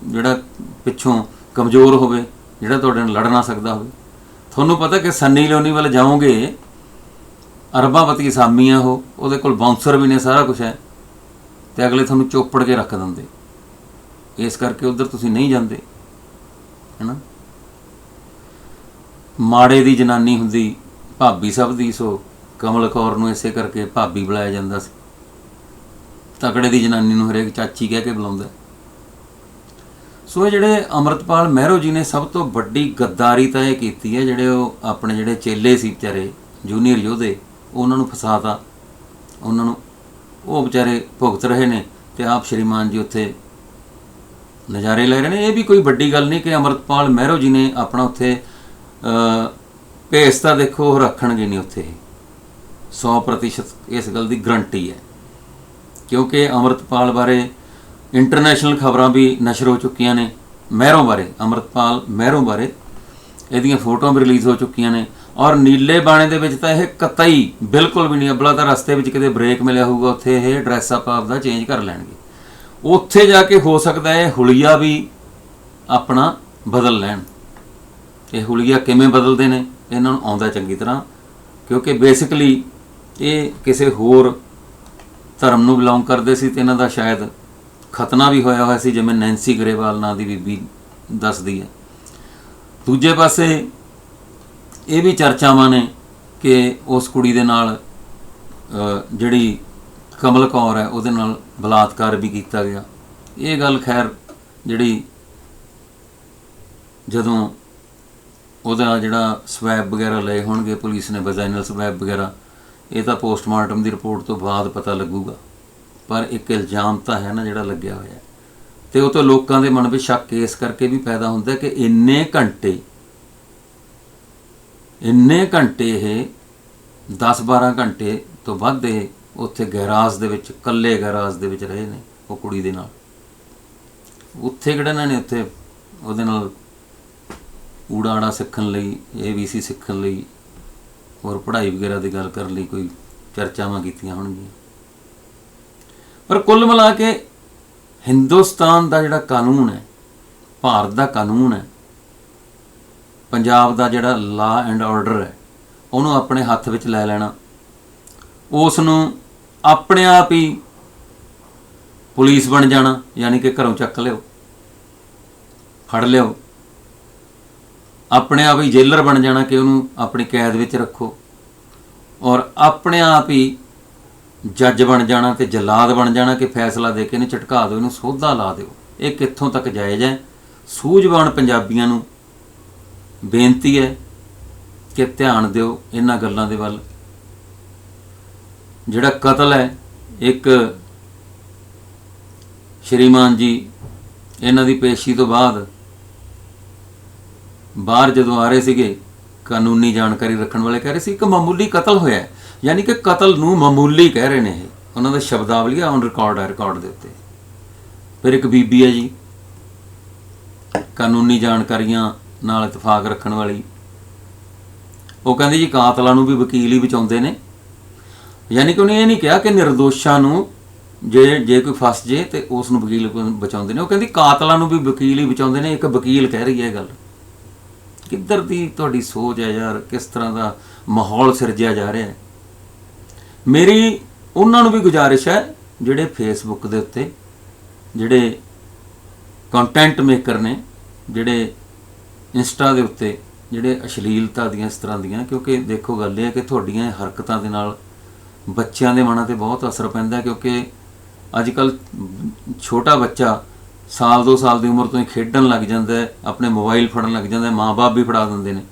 ਜਿਹੜਾ ਪਿੱਛੋਂ ਕਮਜ਼ੋਰ ਹੋਵੇ ਜਿਹੜਾ ਤੁਹਾਡੇ ਨਾਲ ਲੜ ਨਾ ਸਕਦਾ ਹੋਵੇ। ਤੁਹਾਨੂੰ ਪਤਾ ਕਿ ਸੰਨੀ ਲਿਓਨੀ ਵੱਲ ਜਾਓਗੇ ਅਰਬਾਪਤੀ ਸਾਮੀ ਆ ਉਹ, ਉਹਦੇ ਕੋਲ ਬਾਉਂਸਰ ਵੀ ਨੇ, ਸਾਰਾ ਕੁਝ ਹੈ। ਤੇ ਅਗਲੇ ਤੁਹਾਨੂੰ ਚੋਪੜ ਕੇ ਰੱਖ ਦਿੰਦੇ। ਇਸ ਕਰਕੇ ਉਧਰ ਤੁਸੀਂ ਨਹੀਂ ਜਾਂਦੇ। ਹੈਨਾ? ਮਾੜੇ ਦੀ ਜਨਾਨੀ ਹੁੰਦੀ, ਭਾਬੀ ਸਭ ਦੀ, ਸੋ ਕਮਲ ਕੌਰ ਨੂੰ ਇਸੇ ਕਰਕੇ ਭਾਬੀ ਬੁਲਾਇਆ ਜਾਂਦਾ ਸੀ। ਤਕੜੇ ਦੀ ਜਨਾਨੀ ਨੂੰ ਹਰੇਕ ਚਾਚੀ ਕਹਿ ਕੇ ਬੁਲਾਉਂਦਾ। ਸੋ ਇਹ ਜਿਹੜੇ ਅਮਰਤਪਾਲ ਮਹਿਰੋ ਜੀ ਨੇ ਸਭ ਤੋਂ ਵੱਡੀ ਗੱਦਾਰੀ ਤਾਂ ਇਹ ਕੀਤੀ ਹੈ, ਜਿਹੜੇ ਉਹ ਆਪਣੇ ਜਿਹੜੇ ਚੇਲੇ ਸੀ ਵਿਚਾਰੇ, ਜੂਨੀਅਰ ਯੋਧੇ ਉਹਨਾਂ ਨੂੰ ਫਸਾਤਾ। ਉਹਨਾਂ ਨੂੰ ਉਹ ਵਿਚਾਰੇ ਭੁਗਤ ਰਹੇ ਨੇ ਤੇ ਆਪ ਸ਼੍ਰੀਮਾਨ ਜੀ ਉੱਥੇ ਨਜ਼ਾਰੇ ਲੈ ਰਹੇ ਨੇ। ਇਹ ਵੀ ਕੋਈ ਵੱਡੀ ਗੱਲ ਨਹੀਂ ਕਿ ਅਮਰਤਪਾਲ ਮਹਿਰੋ ਜੀ ਨੇ ਆਪਣਾ ਉੱਥੇ ਅ ਭੇਸ ਤਾਂ ਦੇਖੋ ਉਹ ਰੱਖਣਗੇ ਨਹੀਂ ਉੱਥੇ। 100% ਇਸ ਗੱਲ ਦੀ ਗਰੰਟੀ ਹੈ। ਕਿਉਂਕਿ ਅਮਰਤਪਾਲ ਬਾਰੇ ਇੰਟਰਨੈਸ਼ਨਲ ਖਬਰਾਂ ਵੀ ਨਸ਼ਰ ਹੋ ਚੁੱਕੀਆਂ ਨੇ। ਮਹਿਰੋਂ ਬਾਰੇ, ਅਮਰਤਪਾਲ ਮਹਿਰੋਂ ਬਾਰੇ ਇਹਦੀਆਂ ਫੋਟੋਆਂ ਵੀ ਰਿਲੀਜ਼ ਹੋ ਚੁੱਕੀਆਂ ਨੇ। ਔਰ ਨੀਲੇ ਬਾਣੇ ਦੇ ਵਿੱਚ ਤਾਂ ਇਹ ਕਤਈ ਬਿਲਕੁਲ ਵੀ ਨਹੀਂ। ਅਬਲਾ ਤਾਂ ਰਸਤੇ ਵਿੱਚ ਕਿਤੇ ਬ੍ਰੇਕ ਮਿਲਿਆ ਹੋਊਗਾ, ਉੱਥੇ ਇਹ ਡਰੈਸ ਅਪ ਆਪਦਾ ਚੇਂਜ ਕਰ ਲੈਣਗੇ। ਉੱਥੇ ਜਾ ਕੇ ਹੋ ਸਕਦਾ ਹੈ ਹੁਲੀਆ ਵੀ ਆਪਣਾ ਬਦਲ ਲੈਣ। ਇਹ ਹੁਲੀਆ ਕਿਵੇਂ ਬਦਲਦੇ ਨੇ, ਇਹਨਾਂ ਨੂੰ ਆਉਂਦਾ ਚੰਗੀ ਤਰ੍ਹਾਂ, ਕਿਉਂਕਿ ਬੇਸਿਕਲੀ ਇਹ ਕਿਸੇ ਹੋਰ ਧਰਮ ਨੂੰ ਬਿਲੋਂਗ ਕਰਦੇ ਸੀ ਤੇ ਇਹਨਾਂ ਦਾ ਸ਼ਾਇਦ ਖਤਨਾ ਵੀ ਹੋਇਆ ਹੋਇਆ ਸੀ, ਜਿਵੇਂ ਨੈਂਸੀ ਗਰੇਵਾਲ ਨਾਂ ਦੀ ਬੀਬੀ ਦੱਸਦੀ ਹੈ। ਦੂਜੇ ਪਾਸੇ ਇਹ ਵੀ ਚਰਚਾਵਾਂ ਨੇ ਕਿ ਉਸ ਕੁੜੀ ਦੇ ਨਾਲ ਜਿਹੜੀ ਕਮਲ ਕੌਰ ਹੈ, ਉਹਦੇ ਨਾਲ ਬਲਾਤਕਾਰ ਵੀ ਕੀਤਾ ਗਿਆ ਇਹ ਗੱਲ ਖੈਰ ਜਿਹੜੀ ਜਦੋਂ ਉਹਦਾ ਜਿਹੜਾ ਸਵੈਬ ਵਗੈਰਾ ਲਏ ਹੋਣਗੇ, ਪੁਲਿਸ ਨੇ ਵਜਾਈਨਲ ਸਵੈਬ ਵਗੈਰਾ, ਇਹ ਤਾਂ ਪੋਸਟਮਾਰਟਮ ਦੀ ਰਿਪੋਰਟ ਤੋਂ ਬਾਅਦ ਪਤਾ ਲੱਗੂਗਾ ਪਰ ਇੱਕ ਇਲਜ਼ਾਮ ਤਾਂ ਹੈ ਨਾ ਜਿਹੜਾ ਲੱਗਿਆ ਹੋਇਆ ਹੈ। ਤੇ ਉਹ ਤੋਂ ਲੋਕਾਂ ਦੇ ਮਨ ਵਿੱਚ ਸ਼ੱਕ ਇਸ ਕਰਕੇ ਵੀ ਪੈਦਾ ਹੁੰਦਾ ਕਿ ਇੰਨੇ ਘੰਟੇ ਇੰਨੇ ਘੰਟੇ ਇਹ 10-12 ਘੰਟੇ ਤੋਂ ਵੱਧ ਇਹ ਉੱਥੇ ਗੈਰਾਜ ਦੇ ਵਿੱਚ, ਇਕੱਲੇ ਗੈਰਾਜ ਦੇ ਵਿੱਚ ਰਹੇ ਨੇ ਉਹ ਕੁੜੀ ਦੇ ਨਾਲ। ਉੱਥੇ ਕਿਹੜਾ ਇਹਨਾਂ ਨੇ ਉੱਥੇ ਉਹਦੇ ਨਾਲ ਊੜਾੜਾ ਸਿੱਖਣ ਲਈ ਏਬੀਸੀ ਸਿੱਖਣ ਲਈ ਹੋਰ ਪੜ੍ਹਾਈ ਵਗੈਰਾ ਦੀ ਗੱਲ ਕਰਨ ਲਈ ਕੋਈ ਚਰਚਾਵਾਂ ਕੀਤੀਆਂ ਹੋਣਗੀਆਂ। ਪਰ ਕੁੱਲ ਮਿਲਾ ਕੇ ਹਿੰਦੁਸਤਾਨ ਦਾ ਜਿਹੜਾ ਕਾਨੂੰਨ ਹੈ, ਭਾਰਤ ਦਾ ਕਾਨੂੰਨ ਹੈ ਪੰਜਾਬ ਦਾ ਜਿਹੜਾ ਲਾ ਐਂਡ ਆਰਡਰ ਹੈ, ਉਹਨੂੰ ਆਪਣੇ ਹੱਥ ਵਿੱਚ ਲੈ ਲੈਣਾ। ਉਸ ਨੂੰ ਆਪਣੇ ਆਪ ਹੀ ਪੁਲਿਸ ਬਣ ਜਾਣਾ, ਯਾਨੀ ਕਿ ਘਰੋਂ ਚੱਕ ਲਿਓ, ਫੜ ਲਿਓ। ਆਪਣੇ ਆਪ ਹੀ ਜੇਲਰ ਬਣ ਜਾਣਾ ਕਿ ਉਹਨੂੰ ਆਪਣੀ ਕੈਦ ਵਿੱਚ ਰੱਖੋ। ਔਰ ਆਪਣੇ ਆਪ ਹੀ ਜੱਜ ਬਣ ਜਾਣਾ ਤੇ ਜਲਾਦ ਬਣ ਜਾਣਾ ਕਿ ਫੈਸਲਾ ਦੇ ਕੇ ਇਹਨੂੰ ਝਟਕਾ ਦਿਓ, ਇਹਨੂੰ ਸੋਧਾ ਲਾ ਦਿਓ। ਇਹ ਕਿੱਥੋਂ ਤੱਕ ਜਾਇਜ਼ ਹੈ? ਸੂਝਵਾਨ ਪੰਜਾਬੀਆਂ ਨੂੰ ਬੇਨਤੀ ਹੈ ਕਿ ਧਿਆਨ ਦਿਓ ਇਹਨਾਂ ਗੱਲਾਂ ਦੇ ਵੱਲ। ਜਿਹੜਾ ਕਤਲ ਹੈ, ਇੱਕ ਸ਼੍ਰੀਮਾਨ ਜੀ, ਇਹਨਾਂ ਦੀ ਪੇਸ਼ੀ ਤੋਂ ਬਾਅਦ ਬਾਹਰ ਜਦੋਂ ਆ ਰਹੇ ਸੀਗੇ, ਕਾਨੂੰਨੀ ਜਾਣਕਾਰੀ ਰੱਖਣ ਵਾਲੇ ਕਹਿ ਰਹੇ ਸੀ ਇੱਕ ਮਾਮੂਲੀ ਕਤਲ ਹੋਇਆ ਹੈ। ਯਾਨੀ ਕਿ ਕਤਲ ਨੂੰ ਮਾਮੂਲੀ ਕਹਿ ਰਹੇ ਨੇ ਇਹ। ਉਹਨਾਂ ਦਾ ਸ਼ਬਦਾਵਲੀ ਔਨ ਰਿਕਾਰਡ ਹੈ ਰਿਕਾਰਡ ਦੇ ਉੱਤੇ। ਫਿਰ ਇੱਕ ਬੀਬੀ ਹੈ ਜੀ। ਕਾਨੂੰਨੀ ਜਾਣਕਾਰੀਆਂ ਨਾਲ ਇਤਫਾਕ ਰੱਖਣ ਵਾਲੀ। ਉਹ ਕਹਿੰਦੀ ਜੀ ਕਾਤਲਾਂ ਨੂੰ ਵੀ ਵਕੀਲ ਹੀ ਬਚਾਉਂਦੇ ਨੇ। ਯਾਨੀ ਕਿ ਉਹਨੇ ਇਹ ਨਹੀਂ ਕਿਹਾ ਕਿ ਨਿਰਦੋਸ਼ਾਂ ਨੂੰ ਜੇ ਜੇ ਕੋਈ ਫਸ ਜੇ ਤੇ ਉਸ ਨੂੰ ਵਕੀਲ ਬਚਾਉਂਦੇ ਨੇ। ਉਹ ਕਹਿੰਦੀ ਕਾਤਲਾਂ ਨੂੰ ਵੀ ਵਕੀਲ ਹੀ ਬਚਾਉਂਦੇ ਨੇ, ਇੱਕ ਵਕੀਲ ਕਹਿ ਰਹੀ ਹੈ ਇਹ ਗੱਲ। ਕਿੱਧਰ ਦੀ ਤੁਹਾਡੀ ਸੋਚ ਹੈ ਯਾਰ? ਕਿਸ ਤਰ੍ਹਾਂ ਦਾ ਮਾਹੌਲ ਸਿਰਜਿਆ ਜਾ ਰਿਹਾ ਹੈ? ਮੇਰੀ ਉਹਨਾਂ ਨੂੰ ਵੀ ਗੁਜ਼ਾਰਿਸ਼ ਹੈ ਜਿਹੜੇ ਫੇਸਬੁੱਕ ਦੇ ਉੱਤੇ ਜਿਹੜੇ ਕੰਟੈਂਟ ਮੇਕਰ ਨੇ, ਜਿਹੜੇ ਇੰਸਟਾ ਦੇ ਉੱਤੇ ਜਿਹੜੇ ਅਸ਼ਲੀਲਤਾ ਦੀਆਂ ਇਸ ਤਰ੍ਹਾਂ ਦੀਆਂ, ਕਿਉਂਕਿ ਦੇਖੋ ਗੱਲ ਇਹ ਹੈ ਕਿ ਤੁਹਾਡੀਆਂ ਹਰਕਤਾਂ ਦੇ ਨਾਲ ਬੱਚਿਆਂ ਦੇ ਮਨਾਂ ਤੇ ਬਹੁਤ ਅਸਰ ਪੈਂਦਾ ਕਿਉਂਕਿ ਅੱਜ ਕੱਲ ਛੋਟਾ ਬੱਚਾ ਸਾਲ ਦੋ ਸਾਲ ਦੀ ਉਮਰ ਤੋਂ ਹੀ ਖੇਡਣ ਲੱਗ ਜਾਂਦਾ ਹੈ, ਆਪਣੇ ਮੋਬਾਈਲ ਫੜਨ ਲੱਗ ਜਾਂਦਾ ਹੈ ਮਾਪੇ ਵੀ ਫੜਾ ਦਿੰਦੇ ਨੇ।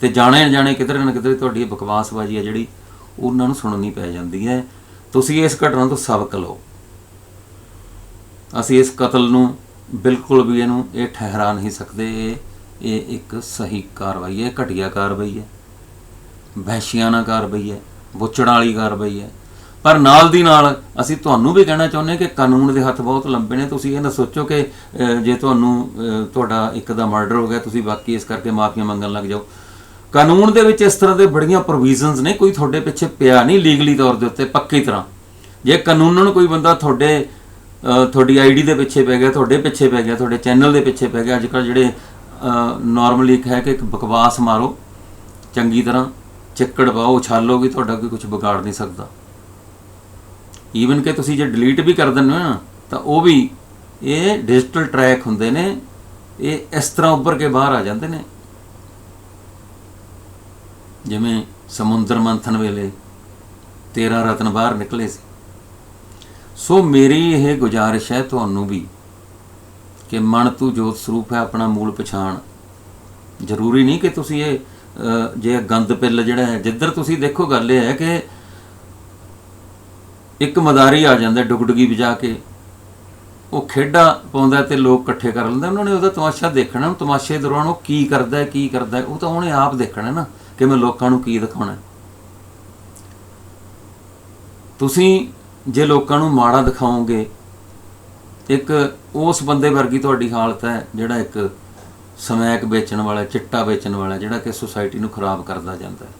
ਤੇ ਜਾਣੇ ਜਾਣੇ ਕਿਧਰੇ ਨਾ ਕਿਧਰੇ ਤੁਹਾਡੀ ਇਹ ਬਕਵਾਸਬਾਜ਼ੀ ਹੈ ਜਿਹੜੀ ਉਹਨਾਂ ਨੂੰ ਸੁਣਨੀ ਪੈ ਜਾਂਦੀ ਹੈ। ਤੁਸੀਂ ਇਸ ਘਟਨਾ ਤੋਂ ਸਬਕ ਲਓ। ਅਸੀਂ ਇਸ ਕਤਲ ਨੂੰ ਬਿਲਕੁਲ ਵੀ ਇਹਨੂੰ ਇਹ ਠਹਿਰਾ ਨਹੀਂ ਸਕਦੇ। ਇਹ- ਇਹ ਇੱਕ ਸਹੀ ਕਾਰਵਾਈ ਹੈ ਘਟੀਆ ਕਾਰਵਾਈ ਹੈ। ਵਹਿਸ਼ੀਆਨਾ ਕਾਰਵਾਈ ਹੈ ਬੁੱਚੜਾਂ ਵਾਲੀ ਕਾਰਵਾਈ ਹੈ। ਪਰ ਨਾਲ ਦੀ ਨਾਲ ਅਸੀਂ ਤੁਹਾਨੂੰ ਵੀ ਕਹਿਣਾ ਚਾਹੁੰਦੇ ਹਾਂ ਕਿ ਕਾਨੂੰਨ ਦੇ ਹੱਥ ਬਹੁਤ ਲੰਬੇ ਨੇ। ਤੁਸੀਂ ਇਹ ਨਾ ਸੋਚੋ ਕਿ ਜੇ ਤੁਹਾਨੂੰ ਤੁਹਾਡਾ ਇੱਕ ਦਾ ਮਰਡਰ ਹੋ ਗਿਆ ਤੁਸੀਂ ਬਾਕੀ ਇਸ ਕਰਕੇ ਮਾਫੀਆਂ ਮੰਗਣ ਲੱਗ ਜਾਓ। ਕਾਨੂੰਨ ਦੇ ਵਿੱਚ ਇਸ ਤਰ੍ਹਾਂ ਦੇ ਬੜੀਆਂ ਪ੍ਰੋਵੀਜ਼ਨਸ ਨੇ ਕੋਈ ਤੁਹਾਡੇ ਪਿੱਛੇ ਪਿਆ ਨਹੀਂ ਲੀਗਲੀ ਤੌਰ ਦੇ ਉੱਤੇ ਪੱਕੀ ਤਰ੍ਹਾਂ। ਜੇ ਕਾਨੂੰਨਨ ਕੋਈ ਬੰਦਾ ਤੁਹਾਡੇ ਅਹ, ਤੁਹਾਡੀ ਆਈਡੀ ਦੇ ਪਿੱਛੇ ਪੈ ਗਿਆ ਤੁਹਾਡੇ ਪਿੱਛੇ ਪੈ ਗਿਆ ਤੁਹਾਡੇ ਚੈਨਲ ਦੇ ਪਿੱਛੇ ਪੈ ਗਿਆ ਅੱਜ ਕੱਲ੍ਹ ਜਿਹੜੇ ਨਾਰਮਲੀ ਇੱਕ ਹੈ ਕਿ ਇੱਕ ਬਕਵਾਸ ਮਾਰੋ, ਚੰਗੀ ਤਰ੍ਹਾਂ, ਚਿੱਕੜ ਪਾਓ, ਉਛਾਲੋ ਵੀ ਤੁਹਾਡਾ ਕੋਈ ਕੁਝ ਵਿਗਾੜ ਨਹੀਂ ਸਕਦਾ। ਈਵਨ ਕਿ ਤੁਸੀਂ ਜੇ ਡਿਲੀਟ ਵੀ ਕਰ ਦਿੰਦੇ ਹੋ ਨਾ, ਤਾਂ ਉਹ ਵੀ ਇਹ ਡਿਜੀਟਲ ਟਰੈਕ ਹੁੰਦੇ ਨੇ, ਇਹ ਇਸ ਤਰ੍ਹਾਂ ਉੱਭਰ ਕੇ ਬਾਹਰ ਆ ਜਾਂਦੇ ਨੇ। ਜਿਵੇਂ ਸਮੁੰਦਰ ਮੰਥਨ ਵੇਲੇ 13 ਰਤਨ ਬਾਹਰ ਨਿਕਲੇ ਸੀ। ਸੋ ਮੇਰੀ ਇਹ ਗੁਜ਼ਾਰਿਸ਼ ਹੈ ਤੁਹਾਨੂੰ ਵੀ ਕਿ ਮਨ ਤੂੰ ਜੋਤ ਸਰੂਪ ਹੈ, ਆਪਣਾ ਮੂਲ ਪਛਾਣ। ਜ਼ਰੂਰੀ ਨਹੀਂ ਕਿ ਤੁਸੀਂ ਇਹ ਜੇ ਗੰਦ ਪਿੱਲ ਜਿਹੜਾ ਹੈ, ਜਿੱਧਰ ਤੁਸੀਂ ਦੇਖੋ ਗੱਲ ਇਹ ਹੈ ਕਿ ਇੱਕ ਮਦਾਰੀ ਆ ਜਾਂਦਾ, ਡੁਗਡੁਗੀ ਵਜਾ ਕੇ। ਉਹ ਖੇਡਾਂ ਪਾਉਂਦਾ ਤੇ ਲੋਕ ਇਕੱਠੇ ਕਰ ਲੈਂਦੇ, ਉਹਨਾਂ ਨੇ ਉਹਦਾ ਤਮਾਸ਼ਾ ਦੇਖਣਾ, ਉਹ ਤਮਾਸ਼ੇ ਦੌਰਾਨ ਉਹ ਕੀ ਕਰਦਾ ਕੀ ਕਰਦਾ, ਉਹ ਤਾਂ ਉਹਨੇ ਆਪ ਦੇਖਣਾ ਨਾ, ਕਿ ਮੈਂ ਲੋਕਾਂ ਨੂੰ ਕੀ ਦਿਖਾਉਣਾ। ਤੁਸੀਂ ਜੇ ਲੋਕਾਂ ਨੂੰ ਮਾੜਾ ਦਿਖਾਓਗੇ ਇੱਕ ਉਸ ਬੰਦੇ ਵਰਗੀ ਤੁਹਾਡੀ ਹਾਲਤ ਹੈ ਜਿਹੜਾ ਇੱਕ ਸਮੈਕ ਵੇਚਣ ਵਾਲਾ, ਚਿੱਟਾ ਵੇਚਣ ਵਾਲਾ, ਜਿਹੜਾ ਕਿ ਸੁਸਾਇਟੀ ਨੂੰ ਖਰਾਬ ਕਰਦਾ ਜਾਂਦਾ ਹੈ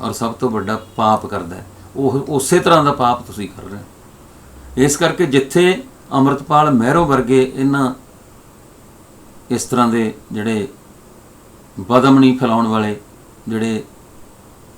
ਔਰ ਸਭ ਤੋਂ ਵੱਡਾ ਪਾਪ ਕਰਦਾ ਹੈ। ਉਹ ਉਸੇ ਤਰ੍ਹਾਂ ਦਾ ਪਾਪ ਤੁਸੀਂ ਕਰ ਰਹੇ ਹੋ। ਇਸ ਕਰਕੇ ਜਿੱਥੇ ਅਮਰਤਪਾਲ ਮਹਿਰੋ ਵਰਗੇ ਇਹਨਾਂ ਇਸ ਤਰ੍ਹਾਂ ਦੇ ਜਿਹੜੇ ਬਦਮਨੀ ਫੈਲਾਉਣ ਵਾਲੇ, ਜਿਹੜੇ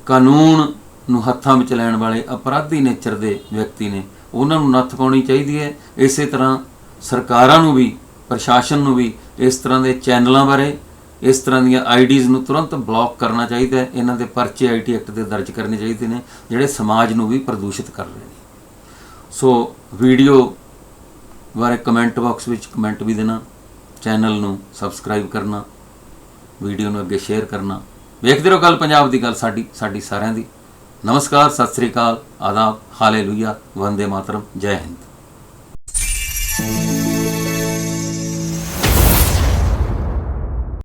ਕਾਨੂੰਨ ਨੂੰ ਹੱਥਾਂ ਵਿੱਚ ਲੈਣ ਵਾਲੇ ਅਪਰਾਧੀ ਨੇਚਰ ਦੇ ਵਿਅਕਤੀ ਨੇ ਉਹਨਾਂ ਨੂੰ ਨੱਥ ਪਾਉਣੀ ਚਾਹੀਦੀ ਹੈ। ਇਸੇ ਤਰ੍ਹਾਂ ਸਰਕਾਰਾਂ ਨੂੰ ਵੀ, ਪ੍ਰਸ਼ਾਸਨ ਨੂੰ ਵੀ ਇਸ ਤਰ੍ਹਾਂ ਦੇ ਚੈਨਲਾਂ ਬਾਰੇ, ਇਸ ਤਰ੍ਹਾਂ ਦੀਆਂ ਆਈਡੀਜ਼ ਨੂੰ ਤੁਰੰਤ ਬਲੌਕ ਕਰਨਾ ਚਾਹੀਦਾ ਹੈ। ਇਹਨਾਂ ਦੇ ਪਰਚੇ ਆਈਟੀ ਐਕਟ ਦੇ ਦਰਜ ਕਰਨੇ ਚਾਹੀਦੇ ਨੇ, ਜਿਹੜੇ ਸਮਾਜ ਨੂੰ ਵੀ ਪ੍ਰਦੂਸ਼ਿਤ ਕਰ ਰਹੇ ਨੇ। ਸੋ ਵੀਡੀਓ ਬਾਰੇ ਕਮੈਂਟ ਬਾਕਸ ਵਿੱਚ ਕਮੈਂਟ ਵੀ ਦੇਣਾ, ਚੈਨਲ ਨੂੰ ਸਬਸਕ੍ਰਾਈਬ ਕਰਨਾ, ਵੀਡੀਓ ਨੂੰ ਅੱਗੇ ਸ਼ੇਅਰ ਕਰਨਾ। ਵੇਖਦੇ ਰਹੋ ਗੱਲ ਪੰਜਾਬ ਦੀ, ਗੱਲ ਸਾਡੀ ਸਾਡੀ ਸਾਰਿਆਂ ਦੀ। ਨਮਸਕਾਰ ਸਤਿ ਸ੍ਰੀ ਅਕਾਲ ਆਦਾਬ ਹਾਲੇਲੂਇਆ ਵੰਦੇ ਮਾਤਰਮ ਜੈ ਹਿੰਦ